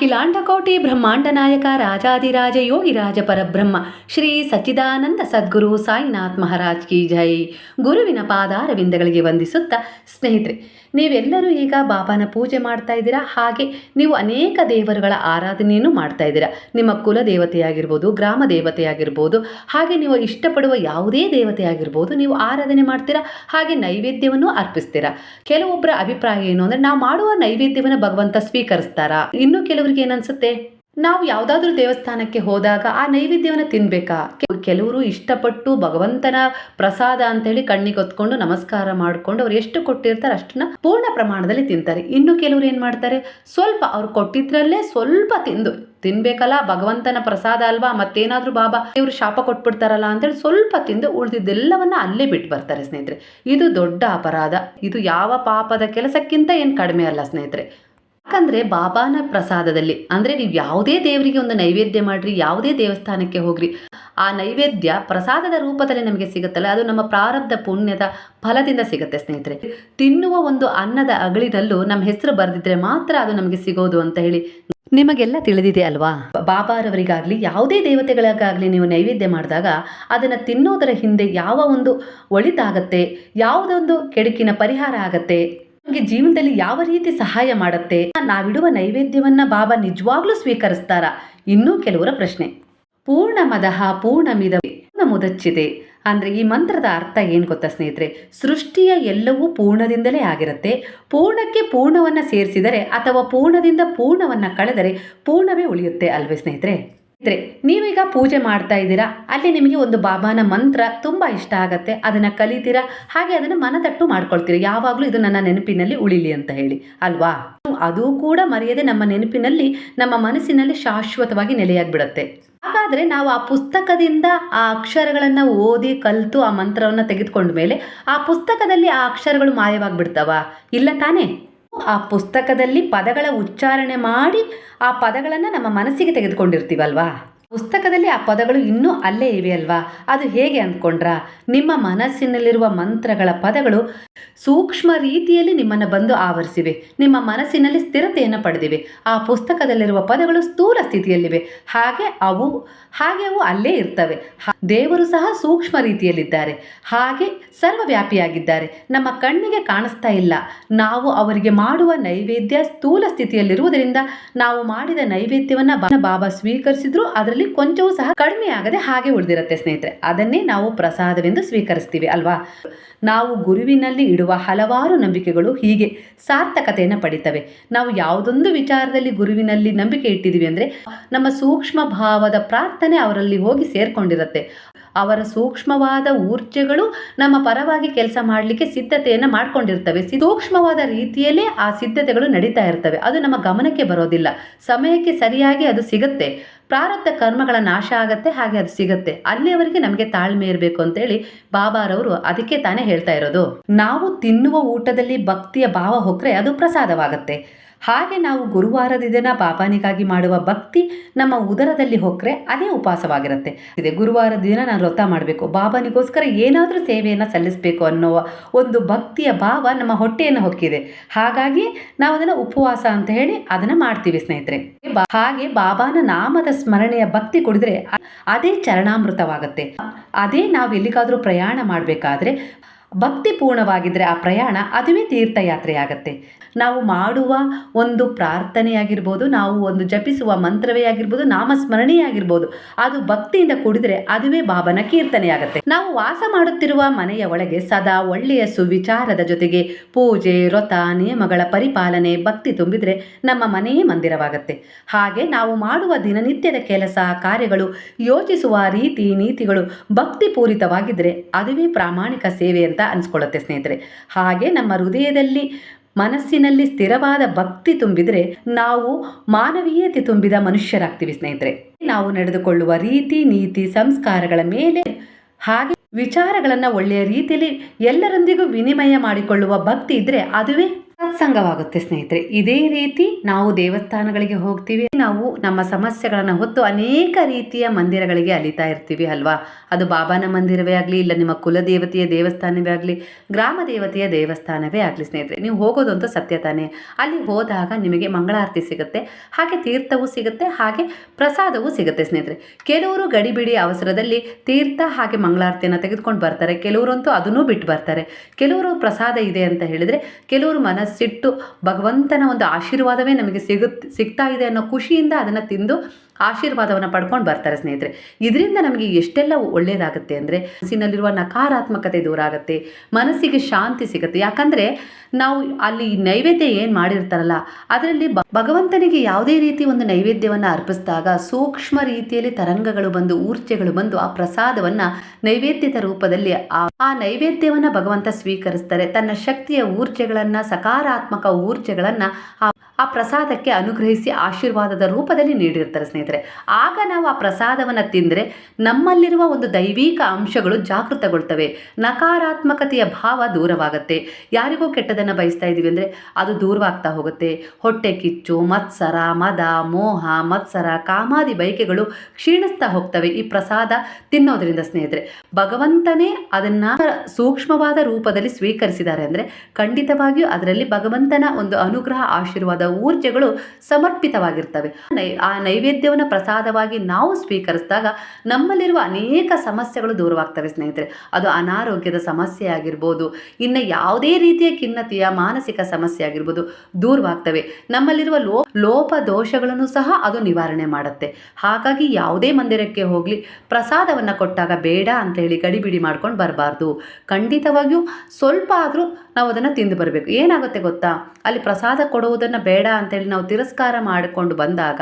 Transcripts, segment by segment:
ಅಖಿಲಾಂಡಕೋಟಿ ಬ್ರಹ್ಮಾಂಡ ನಾಯಕ ರಾಜಾದಿರಾಜ ಯೋಗಿ ರಾಜ ಪರಬ್ರಹ್ಮ ಶ್ರೀ ಸಚ್ಚಿದಾನಂದ ಸದ್ಗುರು ಸಾಯಿನಾಥ್ ಮಹಾರಾಜ್ ಕಿ ಜೈ. ಗುರುವಿನ ಪಾದಾರವಿಂದಗಳಿಗೆ ವಂದಿಸುತ್ತಾ ಸ್ನೇಹಿತರೆ, ನೀವೆಲ್ಲರೂ ಈಗ ಬಾಬಾನ ಪೂಜೆ ಮಾಡ್ತಾ ಇದ್ದೀರಾ? ಹಾಗೆ ನೀವು ಅನೇಕ ದೇವರುಗಳ ಆರಾಧನೆಯನ್ನು ಮಾಡ್ತಾ ಇದ್ದೀರಾ? ನಿಮ್ಮ ಕುಲ ದೇವತೆಯಾಗಿರ್ಬೋದು ಗ್ರಾಮ ದೇವತೆಯಾಗಿರ್ಬೋದು, ಹಾಗೆ ನೀವು ಇಷ್ಟಪಡುವ ಯಾವುದೇ ದೇವತೆಯಾಗಿರ್ಬೋದು, ನೀವು ಆರಾಧನೆ ಮಾಡ್ತೀರಾ? ಹಾಗೆ ನೈವೇದ್ಯವನ್ನು ಅರ್ಪಿಸ್ತೀರಾ? ಕೆಲವೊಬ್ಬರ ಅಭಿಪ್ರಾಯ ಏನು ಅಂದರೆ, ನಾವು ಮಾಡುವ ನೈವೇದ್ಯವನ್ನು ಭಗವಂತ ಸ್ವೀಕರಿಸ್ತಾರಾ? ಇನ್ನು ಕೆಲವರಿಗೆ ಏನನ್ಸುತ್ತೆ? ನಾವು ಯಾವುದಾದ್ರೂ ದೇವಸ್ಥಾನಕ್ಕೆ ಹೋದಾಗ ಆ ನೈವೇದ್ಯವನ್ನು ತಿನ್ಬೇಕಾ? ಕೆಲವರು ಇಷ್ಟಪಟ್ಟು ಭಗವಂತನ ಪ್ರಸಾದ ಅಂತೇಳಿ ಕಣ್ಣಿಗೆ ಹೊತ್ಕೊಂಡು ನಮಸ್ಕಾರ ಮಾಡಿಕೊಂಡು ಅವ್ರು ಎಷ್ಟು ಕೊಟ್ಟಿರ್ತಾರೆ ಅಷ್ಟನ್ನ ಪೂರ್ಣ ಪ್ರಮಾಣದಲ್ಲಿ ತಿಂತಾರೆ. ಇನ್ನು ಕೆಲವರು ಏನು ಮಾಡ್ತಾರೆ? ಸ್ವಲ್ಪ ಅವ್ರು ಕೊಟ್ಟಿದ್ರಲ್ಲೇ ಸ್ವಲ್ಪ ತಿಂದು, ತಿನ್ಬೇಕಲ್ಲ, ಭಗವಂತನ ಪ್ರಸಾದ ಅಲ್ವಾ, ಮತ್ತೇನಾದ್ರೂ ಬಾಬಾ, ಇವರು ಶಾಪ ಕೊಟ್ಬಿಡ್ತಾರಲ್ಲ ಅಂತೇಳಿ ಸ್ವಲ್ಪ ತಿಂದು ಉಳಿದಿದ್ದೆಲ್ಲವನ್ನ ಅಲ್ಲೇ ಬಿಟ್ಟು ಬರ್ತಾರೆ ಸ್ನೇಹಿತರೆ. ಇದು ದೊಡ್ಡ ಅಪರಾಧ. ಇದು ಯಾವ ಪಾಪದ ಕೆಲಸಕ್ಕಿಂತ ಏನು ಕಡಿಮೆ ಅಲ್ಲ ಸ್ನೇಹಿತರೆ. ಯಾಕಂದ್ರೆ ಬಾಬಾನ ಪ್ರಸಾದದಲ್ಲಿ, ಅಂದ್ರೆ ನೀವು ಯಾವುದೇ ದೇವರಿಗೆ ಒಂದು ನೈವೇದ್ಯ ಮಾಡ್ರಿ, ಯಾವುದೇ ದೇವಸ್ಥಾನಕ್ಕೆ ಹೋಗ್ರಿ, ಆ ನೈವೇದ್ಯ ಪ್ರಸಾದದ ರೂಪದಲ್ಲಿ ನಮಗೆ ಸಿಗುತ್ತಲ್ಲ, ಅದು ನಮ್ಮ ಪ್ರಾರಬ್ಧ ಪುಣ್ಯದ ಫಲದಿಂದ ಸಿಗುತ್ತೆ ಸ್ನೇಹಿತರೆ. ತಿನ್ನುವ ಒಂದು ಅನ್ನದ ಅಗಳಿನಲ್ಲೂ ನಮ್ಮ ಹೆಸರು ಬರೆದಿದ್ರೆ ಮಾತ್ರ ಅದು ನಮಗೆ ಸಿಗೋದು ಅಂತ ಹೇಳಿ ನಿಮಗೆಲ್ಲ ತಿಳಿದಿದೆ ಅಲ್ವಾ? ಬಾಬಾರವರಿಗಾಗ್ಲಿ, ಯಾವುದೇ ದೇವತೆಗಳಿಗಾಗ್ಲಿ ನೀವು ನೈವೇದ್ಯ ಮಾಡಿದಾಗ ಅದನ್ನು ತಿನ್ನೋದರ ಹಿಂದೆ ಯಾವ ಒಂದು ಒಳಿತಾಗತ್ತೆ, ಯಾವುದೊಂದು ಕೆಡುಕಿನ ಪರಿಹಾರ ಆಗತ್ತೆ ನಮಗೆ ಜೀವನದಲ್ಲಿ ಯಾವ ರೀತಿ ಸಹಾಯ ಮಾಡುತ್ತೆ? ನಾವಿಡುವ ನೈವೇದ್ಯವನ್ನ ಬಾಬಾ ನಿಜವಾಗ್ಲೂ ಸ್ವೀಕರಿಸ್ತಾರ? ಇನ್ನೂ ಕೆಲವರ ಪ್ರಶ್ನೆ. ಪೂರ್ಣ ಮದಹ ಪೂರ್ಣ ಮುದಚ್ಚಿದೆ. ಅಂದ್ರೆ ಈ ಮಂತ್ರದ ಅರ್ಥ ಏನು ಗೊತ್ತಾ ಸ್ನೇಹಿತರೆ? ಸೃಷ್ಟಿಯ ಎಲ್ಲವೂ ಪೂರ್ಣದಿಂದಲೇ ಆಗಿರುತ್ತೆ. ಪೂರ್ಣಕ್ಕೆ ಪೂರ್ಣವನ್ನ ಸೇರಿಸಿದರೆ ಅಥವಾ ಪೂರ್ಣದಿಂದ ಪೂರ್ಣವನ್ನ ಕಳೆದರೆ ಪೂರ್ಣವೇ ಉಳಿಯುತ್ತೆ ಅಲ್ವೇ ಸ್ನೇಹಿತರೆ? ಸ್ನೇಹಿತರೆ ನೀವೀಗ ಪೂಜೆ ಮಾಡ್ತಾ ಇದ್ದೀರಾ? ಅಲ್ಲಿ ನಿಮಗೆ ಒಂದು ಬಾಬಾನ ಮಂತ್ರ ತುಂಬ ಇಷ್ಟ ಆಗುತ್ತೆ. ಅದನ್ನು ಕಲಿತೀರಾ? ಹಾಗೆ ಅದನ್ನು ಮನದಟ್ಟು ಮಾಡ್ಕೊಳ್ತೀರಾ? ಯಾವಾಗಲೂ ಇದು ನನ್ನ ನೆನಪಿನಲ್ಲಿ ಉಳಿಲಿ ಅಂತ ಹೇಳಿ, ಅಲ್ವಾ? ಅದು ಕೂಡ ಮರೆಯದೆ ನಮ್ಮ ನೆನಪಿನಲ್ಲಿ, ನಮ್ಮ ಮನಸ್ಸಿನಲ್ಲಿ ಶಾಶ್ವತವಾಗಿ ನೆಲೆಯಾಗ್ಬಿಡತ್ತೆ. ಹಾಗಾದ್ರೆ ನಾವು ಆ ಪುಸ್ತಕದಿಂದ ಆ ಅಕ್ಷರಗಳನ್ನು ಓದಿ ಕಲಿತು ಆ ಮಂತ್ರವನ್ನು ತೆಗೆದುಕೊಂಡ ಮೇಲೆ ಆ ಪುಸ್ತಕದಲ್ಲಿ ಆ ಅಕ್ಷರಗಳು ಮಾಯವಾಗಿಬಿಡ್ತಾವ? ಇಲ್ಲ ತಾನೇ? ಆ ಪುಸ್ತಕದಲ್ಲಿ ಪದಗಳ ಉಚ್ಚಾರಣೆ ಮಾಡಿ ಆ ಪದಗಳನ್ನು ನಮ್ಮ ಮನಸ್ಸಿಗೆ ತೆಗೆದುಕೊಂಡಿರ್ತೀವಲ್ವಾ? ಪುಸ್ತಕದಲ್ಲಿ ಆ ಪದಗಳು ಇನ್ನೂ ಅಲ್ಲೇ ಇವೆ ಅಲ್ವಾ? ಅದು ಹೇಗೆ ಅಂದ್ಕೊಂಡ್ರ? ನಿಮ್ಮ ಮನಸ್ಸಿನಲ್ಲಿರುವ ಮಂತ್ರಗಳ ಪದಗಳು ಸೂಕ್ಷ್ಮ ರೀತಿಯಲ್ಲಿ ನಿಮ್ಮನ್ನು ಬಂದು ಆವರಿಸಿವೆ. ನಿಮ್ಮ ಮನಸ್ಸಿನಲ್ಲಿ ಸ್ಥಿರತೆಯನ್ನು ಪಡೆದಿವೆ. ಆ ಪುಸ್ತಕದಲ್ಲಿರುವ ಪದಗಳು ಸ್ಥೂಲ ಸ್ಥಿತಿಯಲ್ಲಿವೆ. ಹಾಗೆ ಅವು ಹಾಗೆ ಅವು ಅಲ್ಲೇ ಇರ್ತವೆ. ದೇವರು ಸಹ ಸೂಕ್ಷ್ಮ ರೀತಿಯಲ್ಲಿದ್ದಾರೆ. ಹಾಗೆ ಸರ್ವವ್ಯಾಪಿಯಾಗಿದ್ದಾರೆ. ನಮ್ಮ ಕಣ್ಣಿಗೆ ಕಾಣಿಸ್ತಾ ಇಲ್ಲ. ನಾವು ಅವರಿಗೆ ಮಾಡುವ ನೈವೇದ್ಯ ಸ್ಥೂಲ ಸ್ಥಿತಿಯಲ್ಲಿರುವುದರಿಂದ ನಾವು ಮಾಡಿದ ನೈವೇದ್ಯವನ್ನ ಬಾಬಾ ಸ್ವೀಕರಿಸಿದ್ರು, ಅದರಲ್ಲಿ ಕೊಂಚವೂ ಸಹ ಕಡಿಮೆ ಆಗದೆ ಹಾಗೆ ಉಳಿದಿರುತ್ತೆ ಸ್ನೇಹಿತರೆ. ಅದನ್ನೇ ನಾವು ಪ್ರಸಾದವೆಂದು ಸ್ವೀಕರಿಸ್ತೀವಿ, ಅಲ್ವಾ? ನಾವು ಗುರುವಿನಲ್ಲಿ ಇಡುವ ಹಲವಾರು ನಂಬಿಕೆಗಳು ಹೀಗೆ ಸಾರ್ಥಕತೆಯನ್ನು ಪಡಿತವೆ. ನಾವು ಯಾವುದೊಂದು ವಿಚಾರದಲ್ಲಿ ಗುರುವಿನಲ್ಲಿ ನಂಬಿಕೆ ಇಟ್ಟಿದ್ದೀವಿ ಅಂದರೆ ನಮ್ಮ ಸೂಕ್ಷ್ಮ ಭಾವದ ಪ್ರಾರ್ಥನೆ ಅವರಲ್ಲಿ ಹೋಗಿ ಸೇರ್ಕೊಂಡಿರುತ್ತೆ. ಅವರ ಸೂಕ್ಷ್ಮವಾದ ಊರ್ಜೆಗಳು ನಮ್ಮ ಪರವಾಗಿ ಕೆಲಸ ಮಾಡಲಿಕ್ಕೆ ಸಿದ್ಧತೆಯನ್ನು ಮಾಡ್ಕೊಂಡಿರ್ತವೆ. ಸೂಕ್ಷ್ಮವಾದ ರೀತಿಯಲ್ಲೇ ಆ ಸಿದ್ಧತೆಗಳು ನಡೀತಾ ಇರ್ತವೆ. ಅದು ನಮ್ಮ ಗಮನಕ್ಕೆ ಬರೋದಿಲ್ಲ. ಸಮಯಕ್ಕೆ ಸರಿಯಾಗಿ ಅದು ಸಿಗುತ್ತೆ. ಪ್ರಾರಬ್ಧ ಕರ್ಮಗಳ ನಾಶ ಆಗತ್ತೆ, ಹಾಗೆ ಅದು ಸಿಗುತ್ತೆ. ಅಲ್ಲಿಯವರೆಗೆ ನಮಗೆ ತಾಳ್ಮೆ ಇರಬೇಕು ಅಂತೇಳಿ ಬಾಬಾರವರು ಅದಕ್ಕೆ ತಾನೇ ಹೇಳ್ತಾ ಇರೋದು. ನಾವು ತಿನ್ನುವ ಊಟದಲ್ಲಿ ಭಕ್ತಿಯ ಭಾವ ಹೊಕ್ರೆ ಅದು ಪ್ರಸಾದವಾಗತ್ತೆ. ಹಾಗೆ ನಾವು ಗುರುವಾರದ ದಿನ ಬಾಬಾನಿಗಾಗಿ ಮಾಡುವ ಭಕ್ತಿ ನಮ್ಮ ಉದರದಲ್ಲಿ ಹೊಕ್ಕರೆ ಅದೇ ಉಪವಾಸವಾಗಿರುತ್ತೆ. ಇದೆ, ಗುರುವಾರದ ದಿನ ನಾನು ವ್ರತ ಮಾಡಬೇಕು. ಬಾಬಾನಿಗೋಸ್ಕರ ಏನಾದರೂ ಸೇವೆಯನ್ನು ಸಲ್ಲಿಸಬೇಕು ಅನ್ನೋ ಒಂದು ಭಕ್ತಿಯ ಭಾವ ನಮ್ಮ ಹೊಟ್ಟೆಯನ್ನು ಹೊಕ್ಕಿದೆ. ಹಾಗಾಗಿ ನಾವು ಅದನ್ನು ಉಪವಾಸ ಅಂತ ಹೇಳಿ ಅದನ್ನು ಮಾಡ್ತೀವಿ ಸ್ನೇಹಿತರೆ. ಹಾಗೆ ಬಾಬಾನ ನಾಮದ ಸ್ಮರಣೆಯ ಭಕ್ತಿ ಕುಡಿದ್ರೆ ಅದೇ ಚರಣಾಮೃತವಾಗುತ್ತೆ. ಅದೇ ನಾವು ಎಲ್ಲಿಗಾದರೂ ಪ್ರಯಾಣ ಮಾಡಬೇಕಾದ್ರೆ ಭಕ್ತಿ ಪೂರ್ಣವಾಗಿದ್ದರೆ ಆ ಪ್ರಯಾಣ ಅದುವೇ ತೀರ್ಥಯಾತ್ರೆ ಆಗತ್ತೆ ನಾವು ಮಾಡುವ ಒಂದು ಪ್ರಾರ್ಥನೆಯಾಗಿರ್ಬೋದು ನಾವು ಒಂದು ಜಪಿಸುವ ಮಂತ್ರವೇ ಆಗಿರ್ಬೋದು ನಾಮಸ್ಮರಣೆಯೇ ಆಗಿರ್ಬೋದು ಅದು ಭಕ್ತಿಯಿಂದ ಕೂಡಿದರೆ ಅದುವೇ ಬಾಬನ ಆಗುತ್ತೆ ನಾವು ವಾಸ ಮಾಡುತ್ತಿರುವ ಮನೆಯ ಒಳಗೆ ಸದಾ ಒಳ್ಳೆಯ ಸುವಿಚಾರದ ಜೊತೆಗೆ ಪೂಜೆ, ವ್ರತ, ನಿಯಮಗಳ ಪರಿಪಾಲನೆ, ಭಕ್ತಿ ತುಂಬಿದರೆ ನಮ್ಮ ಮನೆಯೇ ಮಂದಿರವಾಗತ್ತೆ. ಹಾಗೆ ನಾವು ಮಾಡುವ ದಿನನಿತ್ಯದ ಕೆಲಸ, ಕಾರ್ಯಗಳು, ಯೋಚಿಸುವ ರೀತಿ ನೀತಿಗಳು ಭಕ್ತಿಪೂರಿತವಾಗಿದ್ದರೆ ಅದುವೇ ಪ್ರಾಮಾಣಿಕ ಸೇವೆ ಅಂತ ಅನ್ಸ್ಕೊಳ್ಳುತ್ತೆ ಸ್ನೇಹಿತರೆ. ಹಾಗೆ ನಮ್ಮ ಹೃದಯದಲ್ಲಿ, ಮನಸ್ಸಿನಲ್ಲಿ ಸ್ಥಿರವಾದ ಭಕ್ತಿ ತುಂಬಿದ್ರೆ ನಾವು ಮಾನವೀಯತೆ ತುಂಬಿದ ಮನುಷ್ಯರಾಗ್ತೀವಿ ಸ್ನೇಹಿತರೆ. ನಾವು ನಡೆದುಕೊಳ್ಳುವ ರೀತಿ, ನೀತಿ, ಸಂಸ್ಕಾರಗಳ ಮೇಲೆ ಹಾಗೆ ವಿಚಾರಗಳನ್ನು ಒಳ್ಳೆಯ ರೀತಿಯಲ್ಲಿ ಎಲ್ಲರೊಂದಿಗೂ ವಿನಿಮಯ ಮಾಡಿಕೊಳ್ಳುವ ಭಕ್ತಿ ಇದ್ದರೆ ಅದುವೇ ಸತ್ಸಂಗವಾಗುತ್ತೆ ಸ್ನೇಹಿತರೆ. ಇದೇ ರೀತಿ ನಾವು ದೇವಸ್ಥಾನಗಳಿಗೆ ಹೋಗ್ತೀವಿ. ನಾವು ನಮ್ಮ ಸಮಸ್ಯೆಗಳನ್ನು ಹೊತ್ತು ಅನೇಕ ರೀತಿಯ ಮಂದಿರಗಳಿಗೆ ಅಲಿತಾ ಇರ್ತೀವಿ ಅಲ್ವಾ? ಅದು ಬಾಬಾನ ಮಂದಿರವೇ ಆಗಲಿ, ಇಲ್ಲ ನಿಮ್ಮ ಕುಲದೇವತೆಯ ದೇವಸ್ಥಾನವೇ ಆಗಲಿ, ಗ್ರಾಮ ದೇವತೆಯ ದೇವಸ್ಥಾನವೇ ಆಗಲಿ ಸ್ನೇಹಿತರೆ. ನೀವು ಹೋಗೋದಂತೂ ಸತ್ಯ ತಾನೇ. ಅಲ್ಲಿ ಹೋದಾಗ ನಿಮಗೆ ಮಂಗಳಾರತಿ ಸಿಗುತ್ತೆ, ಹಾಗೆ ತೀರ್ಥವೂ ಸಿಗುತ್ತೆ, ಹಾಗೆ ಪ್ರಸಾದವೂ ಸಿಗುತ್ತೆ ಸ್ನೇಹಿತರೆ. ಕೆಲವರು ಗಡಿಬಿಡಿ ಅವಸರದಲ್ಲಿ ತೀರ್ಥ ಹಾಗೆ ಮಂಗಳಾರತಿಯನ್ನು ತೆಗೆದುಕೊಂಡು ಬರ್ತಾರೆ. ಕೆಲವರಂತೂ ಅದನ್ನೂ ಬಿಟ್ಟು ಬರ್ತಾರೆ. ಕೆಲವರು ಪ್ರಸಾದ ಇದೆ ಅಂತ ಹೇಳಿದರೆ, ಕೆಲವರು ಮನಸ್ಸಿಟ್ಟು ಭಗವಂತನ ಒಂದು ಆಶೀರ್ವಾದವೇ ನಮಗೆ ಸಿಗುತ್ತೆ ಸಿಗ್ತಾ ಇದೆ ಅನ್ನೋ ಖುಷಿಯಿಂದ ಅದನ್ನು ತಿಂದು ಆಶೀರ್ವಾದವನ್ನು ಪಡ್ಕೊಂಡು ಬರ್ತಾರೆ ಸ್ನೇಹಿತರೆ. ಇದರಿಂದ ನಮಗೆ ಎಷ್ಟೆಲ್ಲ ಒಳ್ಳೆಯದಾಗುತ್ತೆ ಅಂದರೆ ಮನಸ್ಸಿನಲ್ಲಿರುವ ನಕಾರಾತ್ಮಕತೆ ದೂರ ಆಗುತ್ತೆ ಮನಸ್ಸಿಗೆ ಶಾಂತಿ ಸಿಗುತ್ತೆ. ಯಾಕಂದರೆ ನಾವು ಅಲ್ಲಿ ನೈವೇದ್ಯ ಏನು ಮಾಡಿರ್ತಾರಲ್ಲ, ಅದರಲ್ಲಿ ಭಗವಂತನಿಗೆ ಯಾವುದೇ ರೀತಿ ಒಂದು ನೈವೇದ್ಯವನ್ನು ಅರ್ಪಿಸಿದಾಗ ಸೂಕ್ಷ್ಮ ರೀತಿಯಲ್ಲಿ ತರಂಗಗಳು ಬಂದು, ಊರ್ಜೆಗಳು ಬಂದು ಆ ಪ್ರಸಾದವನ್ನು ನೈವೇದ್ಯದ ರೂಪದಲ್ಲಿ ಆ ಆ ನೈವೇದ್ಯವನ್ನು ಭಗವಂತ ಸ್ವೀಕರಿಸ್ತಾರೆ. ತನ್ನ ಶಕ್ತಿಯ ಊರ್ಜೆಗಳನ್ನು, ಸಕಾರಾತ್ಮಕ ಊರ್ಜೆಗಳನ್ನು ಆ ಪ್ರಸಾದಕ್ಕೆ ಅನುಗ್ರಹಿಸಿ ಆಶೀರ್ವಾದದ ರೂಪದಲ್ಲಿ ನೀಡಿರ್ತಾರೆ ಸ್ನೇಹಿತರೆ. ಆಗ ನಾವು ಆ ಪ್ರಸಾದವನ್ನು ತಿಂದರೆ ನಮ್ಮಲ್ಲಿರುವ ಒಂದು ದೈವಿಕ ಅಂಶಗಳು ಜಾಗೃತಗೊಳ್ತವೆ. ನಕಾರಾತ್ಮಕತೆಯ ಭಾವ ದೂರವಾಗುತ್ತೆ. ಯಾರಿಗೂ ಕೆಟ್ಟದನ್ನು ಬಯಸ್ತಾ ಇದ್ದೀವಿ ಅಂದರೆ ಅದು ದೂರವಾಗ್ತಾ ಹೋಗುತ್ತೆ. ಹೊಟ್ಟೆ ಕಿಚ್ಚು, ಮತ್ಸರ, ಮದ, ಮೋಹ, ಮತ್ಸರ, ಕಾಮಾದಿ ಬಯಕೆಗಳು ಕ್ಷೀಣಿಸ್ತಾ ಹೋಗ್ತವೆ ಈ ಪ್ರಸಾದ ತಿನ್ನೋದ್ರಿಂದ ಸ್ನೇಹಿತರೆ. ಭಗವಂತನೇ ಅದನ್ನು ಸೂಕ್ಷ್ಮವಾದ ರೂಪದಲ್ಲಿ ಸ್ವೀಕರಿಸಿದ್ದಾರೆ ಅಂದರೆ ಖಂಡಿತವಾಗಿಯೂ ಅದರಲ್ಲಿ ಭಗವಂತನ ಒಂದು ಅನುಗ್ರಹ, ಆಶೀರ್ವಾದ ಊರ್ಜೆಗಳು ಸಮರ್ಪಿತವಾಗಿರ್ತವೆ. ಆ ನೈವೇದ್ಯವನ್ನು ಪ್ರಸಾದವಾಗಿ ನಾವು ಸ್ವೀಕರಿಸಿದಾಗ ನಮ್ಮಲ್ಲಿರುವ ಅನೇಕ ಸಮಸ್ಯೆಗಳು ದೂರವಾಗ್ತವೆ ಸ್ನೇಹಿತರೆ. ಅದು ಅನಾರೋಗ್ಯದ ಸಮಸ್ಯೆ ಆಗಿರ್ಬೋದು, ಇನ್ನು ಯಾವುದೇ ರೀತಿಯ ಖಿನ್ನತೆಯ ಮಾನಸಿಕ ಸಮಸ್ಯೆ ಆಗಿರ್ಬೋದು ದೂರವಾಗ್ತವೆ. ನಮ್ಮಲ್ಲಿರುವ ಲೋ, ಲೋಪ ದೋಷಗಳನ್ನು ಸಹ ಅದು ನಿವಾರಣೆ ಮಾಡುತ್ತೆ. ಹಾಗಾಗಿ ಯಾವುದೇ ಮಂದಿರಕ್ಕೆ ಹೋಗಲಿ, ಪ್ರಸಾದವನ್ನು ಕೊಟ್ಟಾಗ ಬೇಡ ಅಂತ ಹೇಳಿ ಗಡಿಬಿಡಿ ಮಾಡ್ಕೊಂಡು ಬರಬಾರ್ದು. ಖಂಡಿತವಾಗಿಯೂ ಸ್ವಲ್ಪ ಆದರೂ ನಾವು ಅದನ್ನು ತಿಂದು ಬರಬೇಕು. ಏನಾಗುತ್ತೆ ಗೊತ್ತಾ? ಅಲ್ಲಿ ಪ್ರಸಾದ ಕೊಡುವುದನ್ನು ಬೇಡ ಅಂತೇಳಿ ನಾವು ತಿರಸ್ಕಾರ ಮಾಡಿಕೊಂಡು ಬಂದಾಗ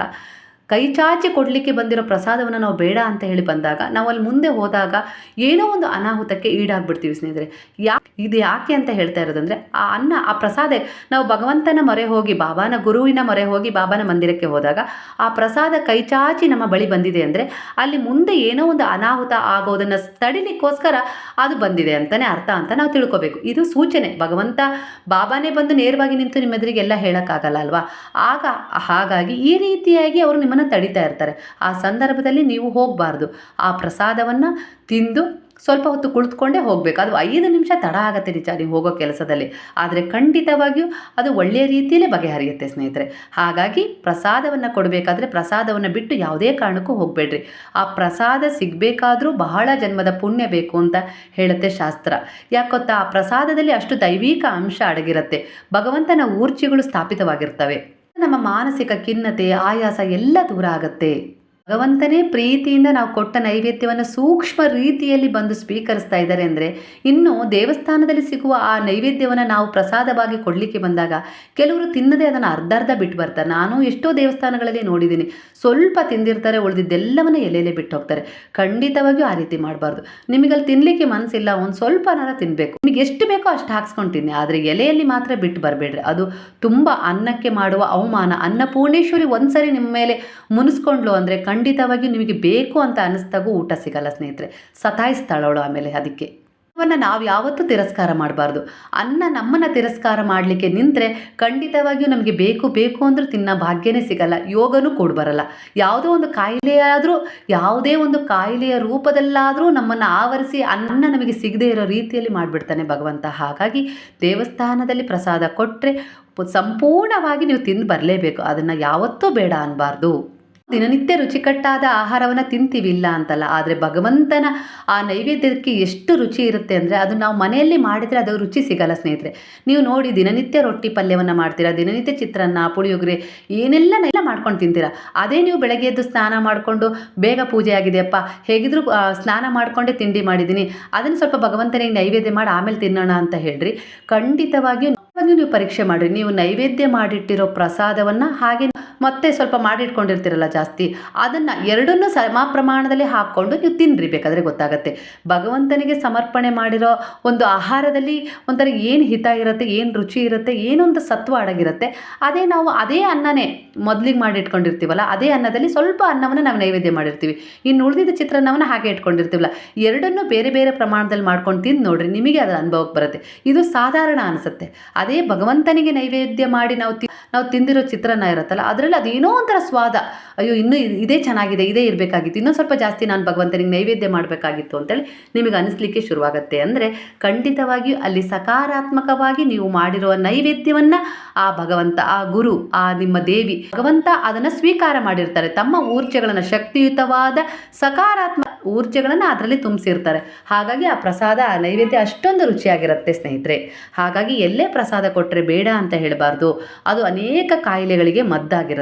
ಕೈ ಚಾಚಿ ಕೊಡಲಿಕ್ಕೆ ಬಂದಿರೋ ಪ್ರಸಾದವನ್ನು ನಾವು ಬೇಡ ಅಂತ ಹೇಳಿ ಬಂದಾಗ ನಾವು ಅಲ್ಲಿ ಮುಂದೆ ಹೋದಾಗ ಏನೋ ಒಂದು ಅನಾಹುತಕ್ಕೆ ಈಡಾಗ್ಬಿಡ್ತೀವಿ ಸ್ನೇಹಿತರೆ. ಯಾ, ಇದು ಯಾಕೆ ಅಂತ ಹೇಳ್ತಾ ಇರೋದಂದರೆ ಆ ಅನ್ನ, ಆ ಪ್ರಸಾದ, ನಾವು ಭಗವಂತನ ಮೊರೆ ಹೋಗಿ, ಬಾಬಾನ ಗುರುವಿನ ಮೊರೆ ಹೋಗಿ, ಬಾಬಾನ ಮಂದಿರಕ್ಕೆ ಹೋದಾಗ ಆ ಪ್ರಸಾದ ಕೈ ಚಾಚಿ ನಮ್ಮ ಬಳಿ ಬಂದಿದೆ ಅಂದರೆ ಅಲ್ಲಿ ಮುಂದೆ ಏನೋ ಒಂದು ಅನಾಹುತ ಆಗೋದನ್ನು ತಡಿಲಿಕ್ಕೋಸ್ಕರ ಅದು ಬಂದಿದೆ ಅಂತಲೇ ಅರ್ಥ ಅಂತ ನಾವು ತಿಳ್ಕೊಬೇಕು. ಇದು ಸೂಚನೆ. ಭಗವಂತ ಬಾಬಾನೇ ಬಂದು ನೇರವಾಗಿ ನಿಂತು ನಿಮ್ಮೆದುರಿಗೆಲ್ಲ ಹೇಳೋಕ್ಕಾಗಲ್ಲ ಅಲ್ವಾ? ಆಗ ಹಾಗಾಗಿ ಈ ರೀತಿಯಾಗಿ ಅವರು ನಿಮ್ಮನ್ನು ತಡಿತಾ ಇರ್ತಾರೆ. ಆ ಸಂದರ್ಭದಲ್ಲಿ ನೀವು ಹೋಗಬಾರ್ದು. ಆ ಪ್ರಸಾದವನ್ನು ತಿಂದು ಸ್ವಲ್ಪ ಹೊತ್ತು ಕುಳಿತುಕೊಂಡೇ ಹೋಗಬೇಕು. ಅದು ಐದು ನಿಮಿಷ ತಡ ಆಗುತ್ತೆ ನಿಜ, ನೀವು ಹೋಗೋ ಕೆಲಸದಲ್ಲಿ. ಆದರೆ ಖಂಡಿತವಾಗಿಯೂ ಅದು ಒಳ್ಳೆಯ ರೀತಿಯಲ್ಲೇ ಬಗೆಹರಿಯುತ್ತೆ ಸ್ನೇಹಿತರೆ. ಹಾಗಾಗಿ ಪ್ರಸಾದವನ್ನು ಕೊಡಬೇಕಾದ್ರೆ ಪ್ರಸಾದವನ್ನು ಬಿಟ್ಟು ಯಾವುದೇ ಕಾರಣಕ್ಕೂ ಹೋಗಬೇಡ್ರಿ. ಆ ಪ್ರಸಾದ ಸಿಗಬೇಕಾದರೂ ಬಹಳ ಜನ್ಮದ ಪುಣ್ಯ ಬೇಕು ಅಂತ ಹೇಳುತ್ತೆ ಶಾಸ್ತ್ರ. ಯಾಕೊತ್ತಾ ಆ ಪ್ರಸಾದದಲ್ಲಿ ಅಷ್ಟು ದೈವಿಕ ಅಂಶ ಅಡಗಿರುತ್ತೆ. ಭಗವಂತನ ಊರ್ಜಿಗಳು ಸ್ಥಾಪಿತವಾಗಿರ್ತವೆ. ನಮ್ಮ ಮಾನಸಿಕ ಖಿನ್ನತೆ ಆಯಾಸ ಎಲ್ಲ ದೂರ ಆಗುತ್ತೆ. ಭಗವಂತನೇ ಪ್ರೀತಿಯಿಂದ ನಾವು ಕೊಟ್ಟ ನೈವೇದ್ಯವನ್ನು ಸೂಕ್ಷ್ಮ ರೀತಿಯಲ್ಲಿ ಬಂದು ಸ್ವೀಕರಿಸ್ತಾ ಇದ್ದಾರೆ ಅಂದರೆ ಇನ್ನು ದೇವಸ್ಥಾನದಲ್ಲಿ ಸಿಗುವ ಆ ನೈವೇದ್ಯವನ್ನು ನಾವು ಪ್ರಸಾದವಾಗಿ ಕೊಡಲಿಕ್ಕೆ ಬಂದಾಗ ಕೆಲವರು ತಿನ್ನದೇ ಅದನ್ನು ಅರ್ಧ ಅರ್ಧ ಬಿಟ್ಟು ಬರ್ತಾರೆ. ನಾನು ಎಷ್ಟೋ ದೇವಸ್ಥಾನಗಳಲ್ಲಿ ನೋಡಿದ್ದೀನಿ. ಸ್ವಲ್ಪ ತಿಂದಿರ್ತಾರೆ, ಉಳಿದಿದ್ದೆಲ್ಲವನ್ನ ಎಲೆಯಲ್ಲೇ ಬಿಟ್ಟು ಹೋಗ್ತಾರೆ. ಖಂಡಿತವಾಗಿಯೂ ಆ ರೀತಿ ಮಾಡಬಾರ್ದು. ನಿಮಗಲ್ಲಿ ತಿನ್ನಲಿಕ್ಕೆ ಮನಸ್ಸಿಲ್ಲ ಒಂದು ಸ್ವಲ್ಪನಾರ ತಿನ್ನಬೇಕು ನಿಮಗೆ ಎಷ್ಟು ಬೇಕೋ ಅಷ್ಟು ಹಾಕ್ಸ್ಕೊಂಡು ತಿನ್ನಿ. ಆದರೆ ಎಲೆಯಲ್ಲಿ ಮಾತ್ರ ಬಿಟ್ಟು ಬರಬೇಡ್ರಿ. ಅದು ತುಂಬ ಅನ್ನಕ್ಕೆ ಮಾಡುವ ಅವಮಾನ. ಅನ್ನಪೂರ್ಣೇಶ್ವರಿ ಒಂದ್ಸರಿ ನಿಮ್ಮ ಮೇಲೆ ಮುನಿಸ್ಕೊಂಡ್ಲು ಅಂದರೆ ಖಂಡಿತವಾಗಿಯೂ ನಿಮಗೆ ಬೇಕು ಅಂತ ಅನ್ನಿಸ್ದಾಗೂ ಊಟ ಸಿಗಲ್ಲ ಸ್ನೇಹಿತರೆ. ಸತಾಯಿಸ್ತಾಳವಳು ಆಮೇಲೆ ಅದಕ್ಕೆ. ಅನ್ನವನ್ನು ನಾವು ಯಾವತ್ತೂ ತಿರಸ್ಕಾರ ಮಾಡಬಾರ್ದು. ಅನ್ನ ನಮ್ಮನ್ನು ತಿರಸ್ಕಾರ ಮಾಡಲಿಕ್ಕೆ ನಿಂತರೆ ಖಂಡಿತವಾಗಿಯೂ ನಮಗೆ ಬೇಕು ಬೇಕು ಅಂದರೂ ತಿನ್ನೋ ಭಾಗ್ಯನೇ ಸಿಗಲ್ಲ. ಯೋಗನೂ ಕೂಡ ಬರಲ್ಲ. ಯಾವುದೋ ಒಂದು ಕಾಯಿಲೆಯಾದರೂ, ಯಾವುದೇ ಒಂದು ಕಾಯಿಲೆಯ ರೂಪದಲ್ಲಾದರೂ ನಮ್ಮನ್ನು ಆವರಿಸಿ ಅನ್ನ ನಮಗೆ ಸಿಗದೇ ಇರೋ ರೀತಿಯಲ್ಲಿ ಮಾಡಿಬಿಡ್ತಾನೆ ಭಗವಂತ. ಹಾಗಾಗಿ ದೇವಸ್ಥಾನದಲ್ಲಿ ಪ್ರಸಾದ ಕೊಟ್ಟರೆ ಸಂಪೂರ್ಣವಾಗಿ ನೀವು ತಿಂದು ಬರಲೇಬೇಕು. ಅದನ್ನು ಯಾವತ್ತೂ ಬೇಡ ಅನ್ನಬಾರ್ದು ದಿನನಿತ್ಯ ರುಚಿಕಟ್ಟಾದ ಆಹಾರವನ್ನು ತಿಂತೀವಿ ಇಲ್ಲ ಅಂತಲ್ಲ. ಆದರೆ ಭಗವಂತನ ಆ ನೈವೇದ್ಯಕ್ಕೆ ಎಷ್ಟು ರುಚಿ ಇರುತ್ತೆ ಅಂದರೆ ಅದು ನಾವು ಮನೆಯಲ್ಲಿ ಮಾಡಿದರೆ ಅದು ರುಚಿ ಸಿಗಲ್ಲ ಸ್ನೇಹಿತರೆ. ನೀವು ನೋಡಿ ದಿನನಿತ್ಯ ರೊಟ್ಟಿ ಪಲ್ಯವನ್ನು ಮಾಡ್ತೀರಾ ದಿನನಿತ್ಯ ಚಿತ್ರಾನ್ನ, ಪುಳಿಯೋಗರೆ, ಏನೆಲ್ಲ ಎಲ್ಲ ಮಾಡ್ಕೊಂಡು ತಿಂತೀರಾ? ಅದೇ ನೀವು ಬೆಳಗ್ಗೆ ಎದ್ದು ಸ್ನಾನ ಮಾಡಿಕೊಂಡು ಬೇಗ ಪೂಜೆ ಆಗಿದೆಯಪ್ಪ, ಹೇಗಿದ್ರು ಸ್ನಾನ ಮಾಡಿಕೊಂಡೇ ತಿಂಡಿ ಮಾಡಿದ್ದೀನಿ, ಅದನ್ನು ಸ್ವಲ್ಪ ಭಗವಂತನಿಗೆ ನೈವೇದ್ಯ ಮಾಡಿ ಆಮೇಲೆ ತಿನ್ನೋಣ ಅಂತ ಹೇಳ್ರಿ. ಖಂಡಿತವಾಗಿಯೂ ನೀವು ಪರೀಕ್ಷೆ ಮಾಡಿರಿ. ನೀವು ನೈವೇದ್ಯ ಮಾಡಿಟ್ಟಿರೋ ಪ್ರಸಾದವನ್ನು ಹಾಗೆ ಮತ್ತೆ ಸ್ವಲ್ಪ ಮಾಡಿಟ್ಕೊಂಡಿರ್ತೀರಲ್ಲ ಜಾಸ್ತಿ, ಅದನ್ನು ಎರಡನ್ನೂ ಸಮ ಪ್ರಮಾಣದಲ್ಲಿ ಹಾಕ್ಕೊಂಡು ನೀವು ತಿನ್ನಿರಿ ಬೇಕಾದರೆ ಗೊತ್ತಾಗುತ್ತೆ. ಭಗವಂತನಿಗೆ ಸಮರ್ಪಣೆ ಮಾಡಿರೋ ಒಂದು ಆಹಾರದಲ್ಲಿ ಒಂಥರ ಏನು ಹಿತ ಇರುತ್ತೆ, ಏನು ರುಚಿ ಇರುತ್ತೆ ಏನೊಂದು ಸತ್ವ ಅಡಗಿರುತ್ತೆ, ಅದೇ ನಾವು ಅದೇ ಅನ್ನನೇ ಮೊದಲಿಗೆ ಮಾಡಿಟ್ಕೊಂಡಿರ್ತೀವಲ್ಲ, ಅದೇ ಅನ್ನದಲ್ಲಿ ಸ್ವಲ್ಪ ಅನ್ನವನ್ನು ನಾವು ನೈವೇದ್ಯ ಮಾಡಿರ್ತೀವಿ. ಇನ್ನು ಉಳಿದಿದ್ದ ಚಿತ್ರಾನ್ನವನ್ನು ಹಾಗೆ ಇಟ್ಕೊಂಡಿರ್ತೀವಲ್ಲ, ಎರಡನ್ನೂ ಬೇರೆ ಬೇರೆ ಪ್ರಮಾಣದಲ್ಲಿ ಮಾಡ್ಕೊಂಡು ತಿಂದು ನೋಡ್ರಿ ನಿಮಗೆ ಅದರ ಅನುಭವಕ್ಕೆ ಬರುತ್ತೆ. ಇದು ಸಾಧಾರಣ ಅನಿಸುತ್ತೆ. ಅದೇ ಭಗವಂತನಿಗೆ ನೈವೇದ್ಯ ಮಾಡಿ ನಾವು ನಾವು ತಿಂದಿರೋ ಚಿತ್ರಾನ್ನ ಇರುತ್ತಲ್ಲ, ಅದರಲ್ಲಿ ಅದರಲ್ಲಿ ಅದೇನೋ ಒಂಥರ ಸ್ವಾದ. ಅಯ್ಯೋ, ಇನ್ನೂ ಇದ್- ಚೆನ್ನಾಗಿದೆ, ಇದೇ ಇರಬೇಕಾಗಿತ್ತು. ಇನ್ನೂ ಸ್ವಲ್ಪ ಜಾಸ್ತಿ ನಾನು ಭಗವಂತನಿಗೆ ನೈವೇದ್ಯ ಮಾಡಬೇಕಾಗಿತ್ತು ಅಂತೇಳಿ ನಿಮಗೆ ಅನಿಸ್ಲಿಕ್ಕೆ ಶುರುವಾಗುತ್ತೆ. ಅಂದರೆ ಖಂಡಿತವಾಗಿಯೂ ಅಲ್ಲಿ ಸಕಾರಾತ್ಮಕವಾಗಿ ನೀವು ಮಾಡಿರುವ ನೈವೇದ್ಯವನ್ನು ಆ ಭಗವಂತ, ಆ ಗುರು, ಆ ನಿಮ್ಮ ದೇವಿ, ಭಗವಂತ ಅದನ್ನು ಸ್ವೀಕಾರ ಮಾಡಿರ್ತಾರೆ. ತಮ್ಮ ಊರ್ಜೆಗಳನ್ನು, ಶಕ್ತಿಯುತವಾದ ಸಕಾರಾತ್ಮಕ ಊರ್ಜೆಗಳನ್ನು ಅದರಲ್ಲಿ ತುಂಬಿಸಿರ್ತಾರೆ. ಹಾಗಾಗಿ ಆ ಪ್ರಸಾದ, ಆ ನೈವೇದ್ಯ ಅಷ್ಟೊಂದು ರುಚಿಯಾಗಿರುತ್ತೆ ಸ್ನೇಹಿತರೆ. ಹಾಗಾಗಿ ಎಲ್ಲೇ ಪ್ರಸಾದ ಕೊಟ್ಟರೆ ಬೇಡ ಅಂತ ಹೇಳಬಾರ್ದು. ಅದು ಅನೇಕ ಕಾಯಿಲೆಗಳಿಗೆ ಮದ್ದಾಗಿರುತ್ತೆ.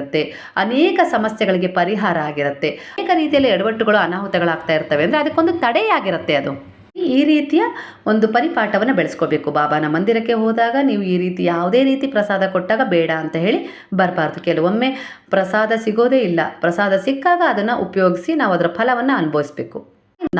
ಅನೇಕ ಸಮಸ್ಯೆಗಳಿಗೆ ಪರಿಹಾರ ಆಗಿರುತ್ತೆ. ಅನೇಕ ರೀತಿಯಲ್ಲಿ ಎಡವಟ್ಟುಗಳು ಅನಾಹುತಗಳಾಗ್ತಾ ಇರ್ತವೆ ಅಂದರೆ ಅದಕ್ಕೊಂದು ತಡೆಯಾಗಿರುತ್ತೆ ಅದು. ಈ ರೀತಿಯ ಒಂದು ಪರಿಪಾಠವನ್ನು ಬೆಳೆಸ್ಕೋಬೇಕು. ಬಾಬಾನ ಮಂದಿರಕ್ಕೆ ಹೋದಾಗ ನೀವು ಈ ರೀತಿ ಯಾವುದೇ ರೀತಿ ಪ್ರಸಾದ ಕೊಟ್ಟಾಗ ಬೇಡ ಅಂತ ಹೇಳಿ ಬರಬಾರ್ದು. ಕೆಲವೊಮ್ಮೆ ಪ್ರಸಾದ ಸಿಗೋದೇ ಇಲ್ಲ. ಪ್ರಸಾದ ಸಿಕ್ಕಾಗ ಅದನ್ನು ಉಪಯೋಗಿಸಿ ನಾವು ಅದರ ಫಲವನ್ನು ಅನುಭವಿಸ್ಬೇಕು.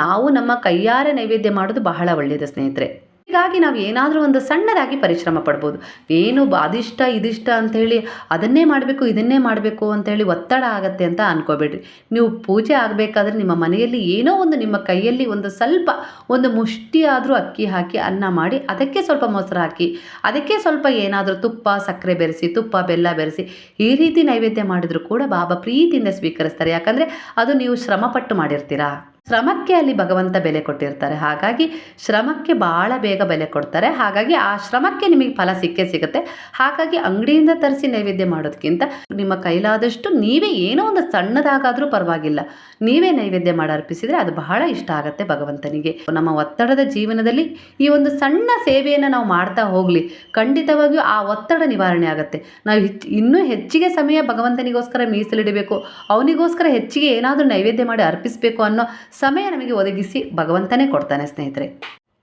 ನಾವು ನಮ್ಮ ಕೈಯಾರೆ ನೈವೇದ್ಯ ಮಾಡೋದು ಬಹಳ ಒಳ್ಳೆಯದು ಸ್ನೇಹಿತರೆ. ಹೀಗಾಗಿ ನಾವು ಏನಾದರೂ ಒಂದು ಸಣ್ಣದಾಗಿ ಪರಿಶ್ರಮ ಪಡ್ಬೋದು. ಏನು ಅದಿಷ್ಟ, ಇದಿಷ್ಟ ಅಂಥೇಳಿ ಅದನ್ನೇ ಮಾಡಬೇಕು, ಇದನ್ನೇ ಮಾಡಬೇಕು ಅಂಥೇಳಿ ಒತ್ತಡ ಆಗತ್ತೆ ಅಂತ ಅನ್ಕೋಬೇಡ್ರಿ. ನೀವು ಪೂಜೆ ಆಗಬೇಕಾದ್ರೆ ನಿಮ್ಮ ಮನೆಯಲ್ಲಿ ಏನೋ ಒಂದು ನಿಮ್ಮ ಕೈಯಲ್ಲಿ ಒಂದು ಸ್ವಲ್ಪ ಒಂದು ಮುಷ್ಟಿಯಾದರೂ ಅಕ್ಕಿ ಹಾಕಿ ಅನ್ನ ಮಾಡಿ ಅದಕ್ಕೆ ಸ್ವಲ್ಪ ಮೊಸರು ಹಾಕಿ, ಅದಕ್ಕೆ ಸ್ವಲ್ಪ ಏನಾದರೂ ತುಪ್ಪ, ಸಕ್ಕರೆ ಬೆರೆಸಿ, ತುಪ್ಪ, ಬೆಲ್ಲ ಬೆರೆಸಿ ಈ ರೀತಿ ನೈವೇದ್ಯ ಮಾಡಿದರೂ ಕೂಡ ಬಾಬಾ ಪ್ರೀತಿಯಿಂದ ಸ್ವೀಕರಿಸ್ತಾರೆ. ಯಾಕಂದರೆ ಅದು ನೀವು ಶ್ರಮಪಟ್ಟು ಮಾಡಿರ್ತೀರಾ? ಶ್ರಮಕ್ಕೆ ಅಲ್ಲಿ ಭಗವಂತ ಬೆಲೆ ಕೊಟ್ಟಿರ್ತಾರೆ. ಹಾಗಾಗಿ ಶ್ರಮಕ್ಕೆ ಭಾಳ ಬೇಗ ಬೆಲೆ ಕೊಡ್ತಾರೆ. ಹಾಗಾಗಿ ಆ ಶ್ರಮಕ್ಕೆ ನಿಮಗೆ ಫಲ ಸಿಕ್ಕೇ ಸಿಗುತ್ತೆ. ಹಾಗಾಗಿ ಅಂಗಡಿಯಿಂದ ತರಿಸಿ ನೈವೇದ್ಯ ಮಾಡೋದಕ್ಕಿಂತ ನಿಮ್ಮ ಕೈಲಾದಷ್ಟು ನೀವೇ ಏನೋ ಒಂದು ಸಣ್ಣದಾಗಾದರೂ ಪರವಾಗಿಲ್ಲ. ನೀವೇ ನೈವೇದ್ಯ ಮಾಡಿ ಅರ್ಪಿಸಿದರೆ ಅದು ಬಹಳ ಇಷ್ಟ ಆಗುತ್ತೆ ಭಗವಂತನಿಗೆ. ನಮ್ಮ ಒತ್ತಡದ ಜೀವನದಲ್ಲಿ ಈ ಒಂದು ಸಣ್ಣ ಸೇವೆಯನ್ನು ನಾವು ಮಾಡ್ತಾ ಹೋಗಲಿ, ಖಂಡಿತವಾಗಿಯೂ ಆ ಒತ್ತಡ ನಿವಾರಣೆ ಆಗುತ್ತೆ. ನಾವು ಇನ್ನೂ ಹೆಚ್ಚಿಗೆ ಸಮಯ ಭಗವಂತನಿಗೋಸ್ಕರ ಮೀಸಲಿಡಬೇಕು. ಅವನಿಗೋಸ್ಕರ ಹೆಚ್ಚಿಗೆ ಏನಾದರೂ ನೈವೇದ್ಯ ಮಾಡಿ ಅರ್ಪಿಸಬೇಕು ಅನ್ನೋ ಸಮಯ ನಮಗೆ ಒದಗಿಸಿ ಭಗವಂತನೇ ಕೊಡ್ತಾನೆ, ಸ್ನೇಹಿತರೆ.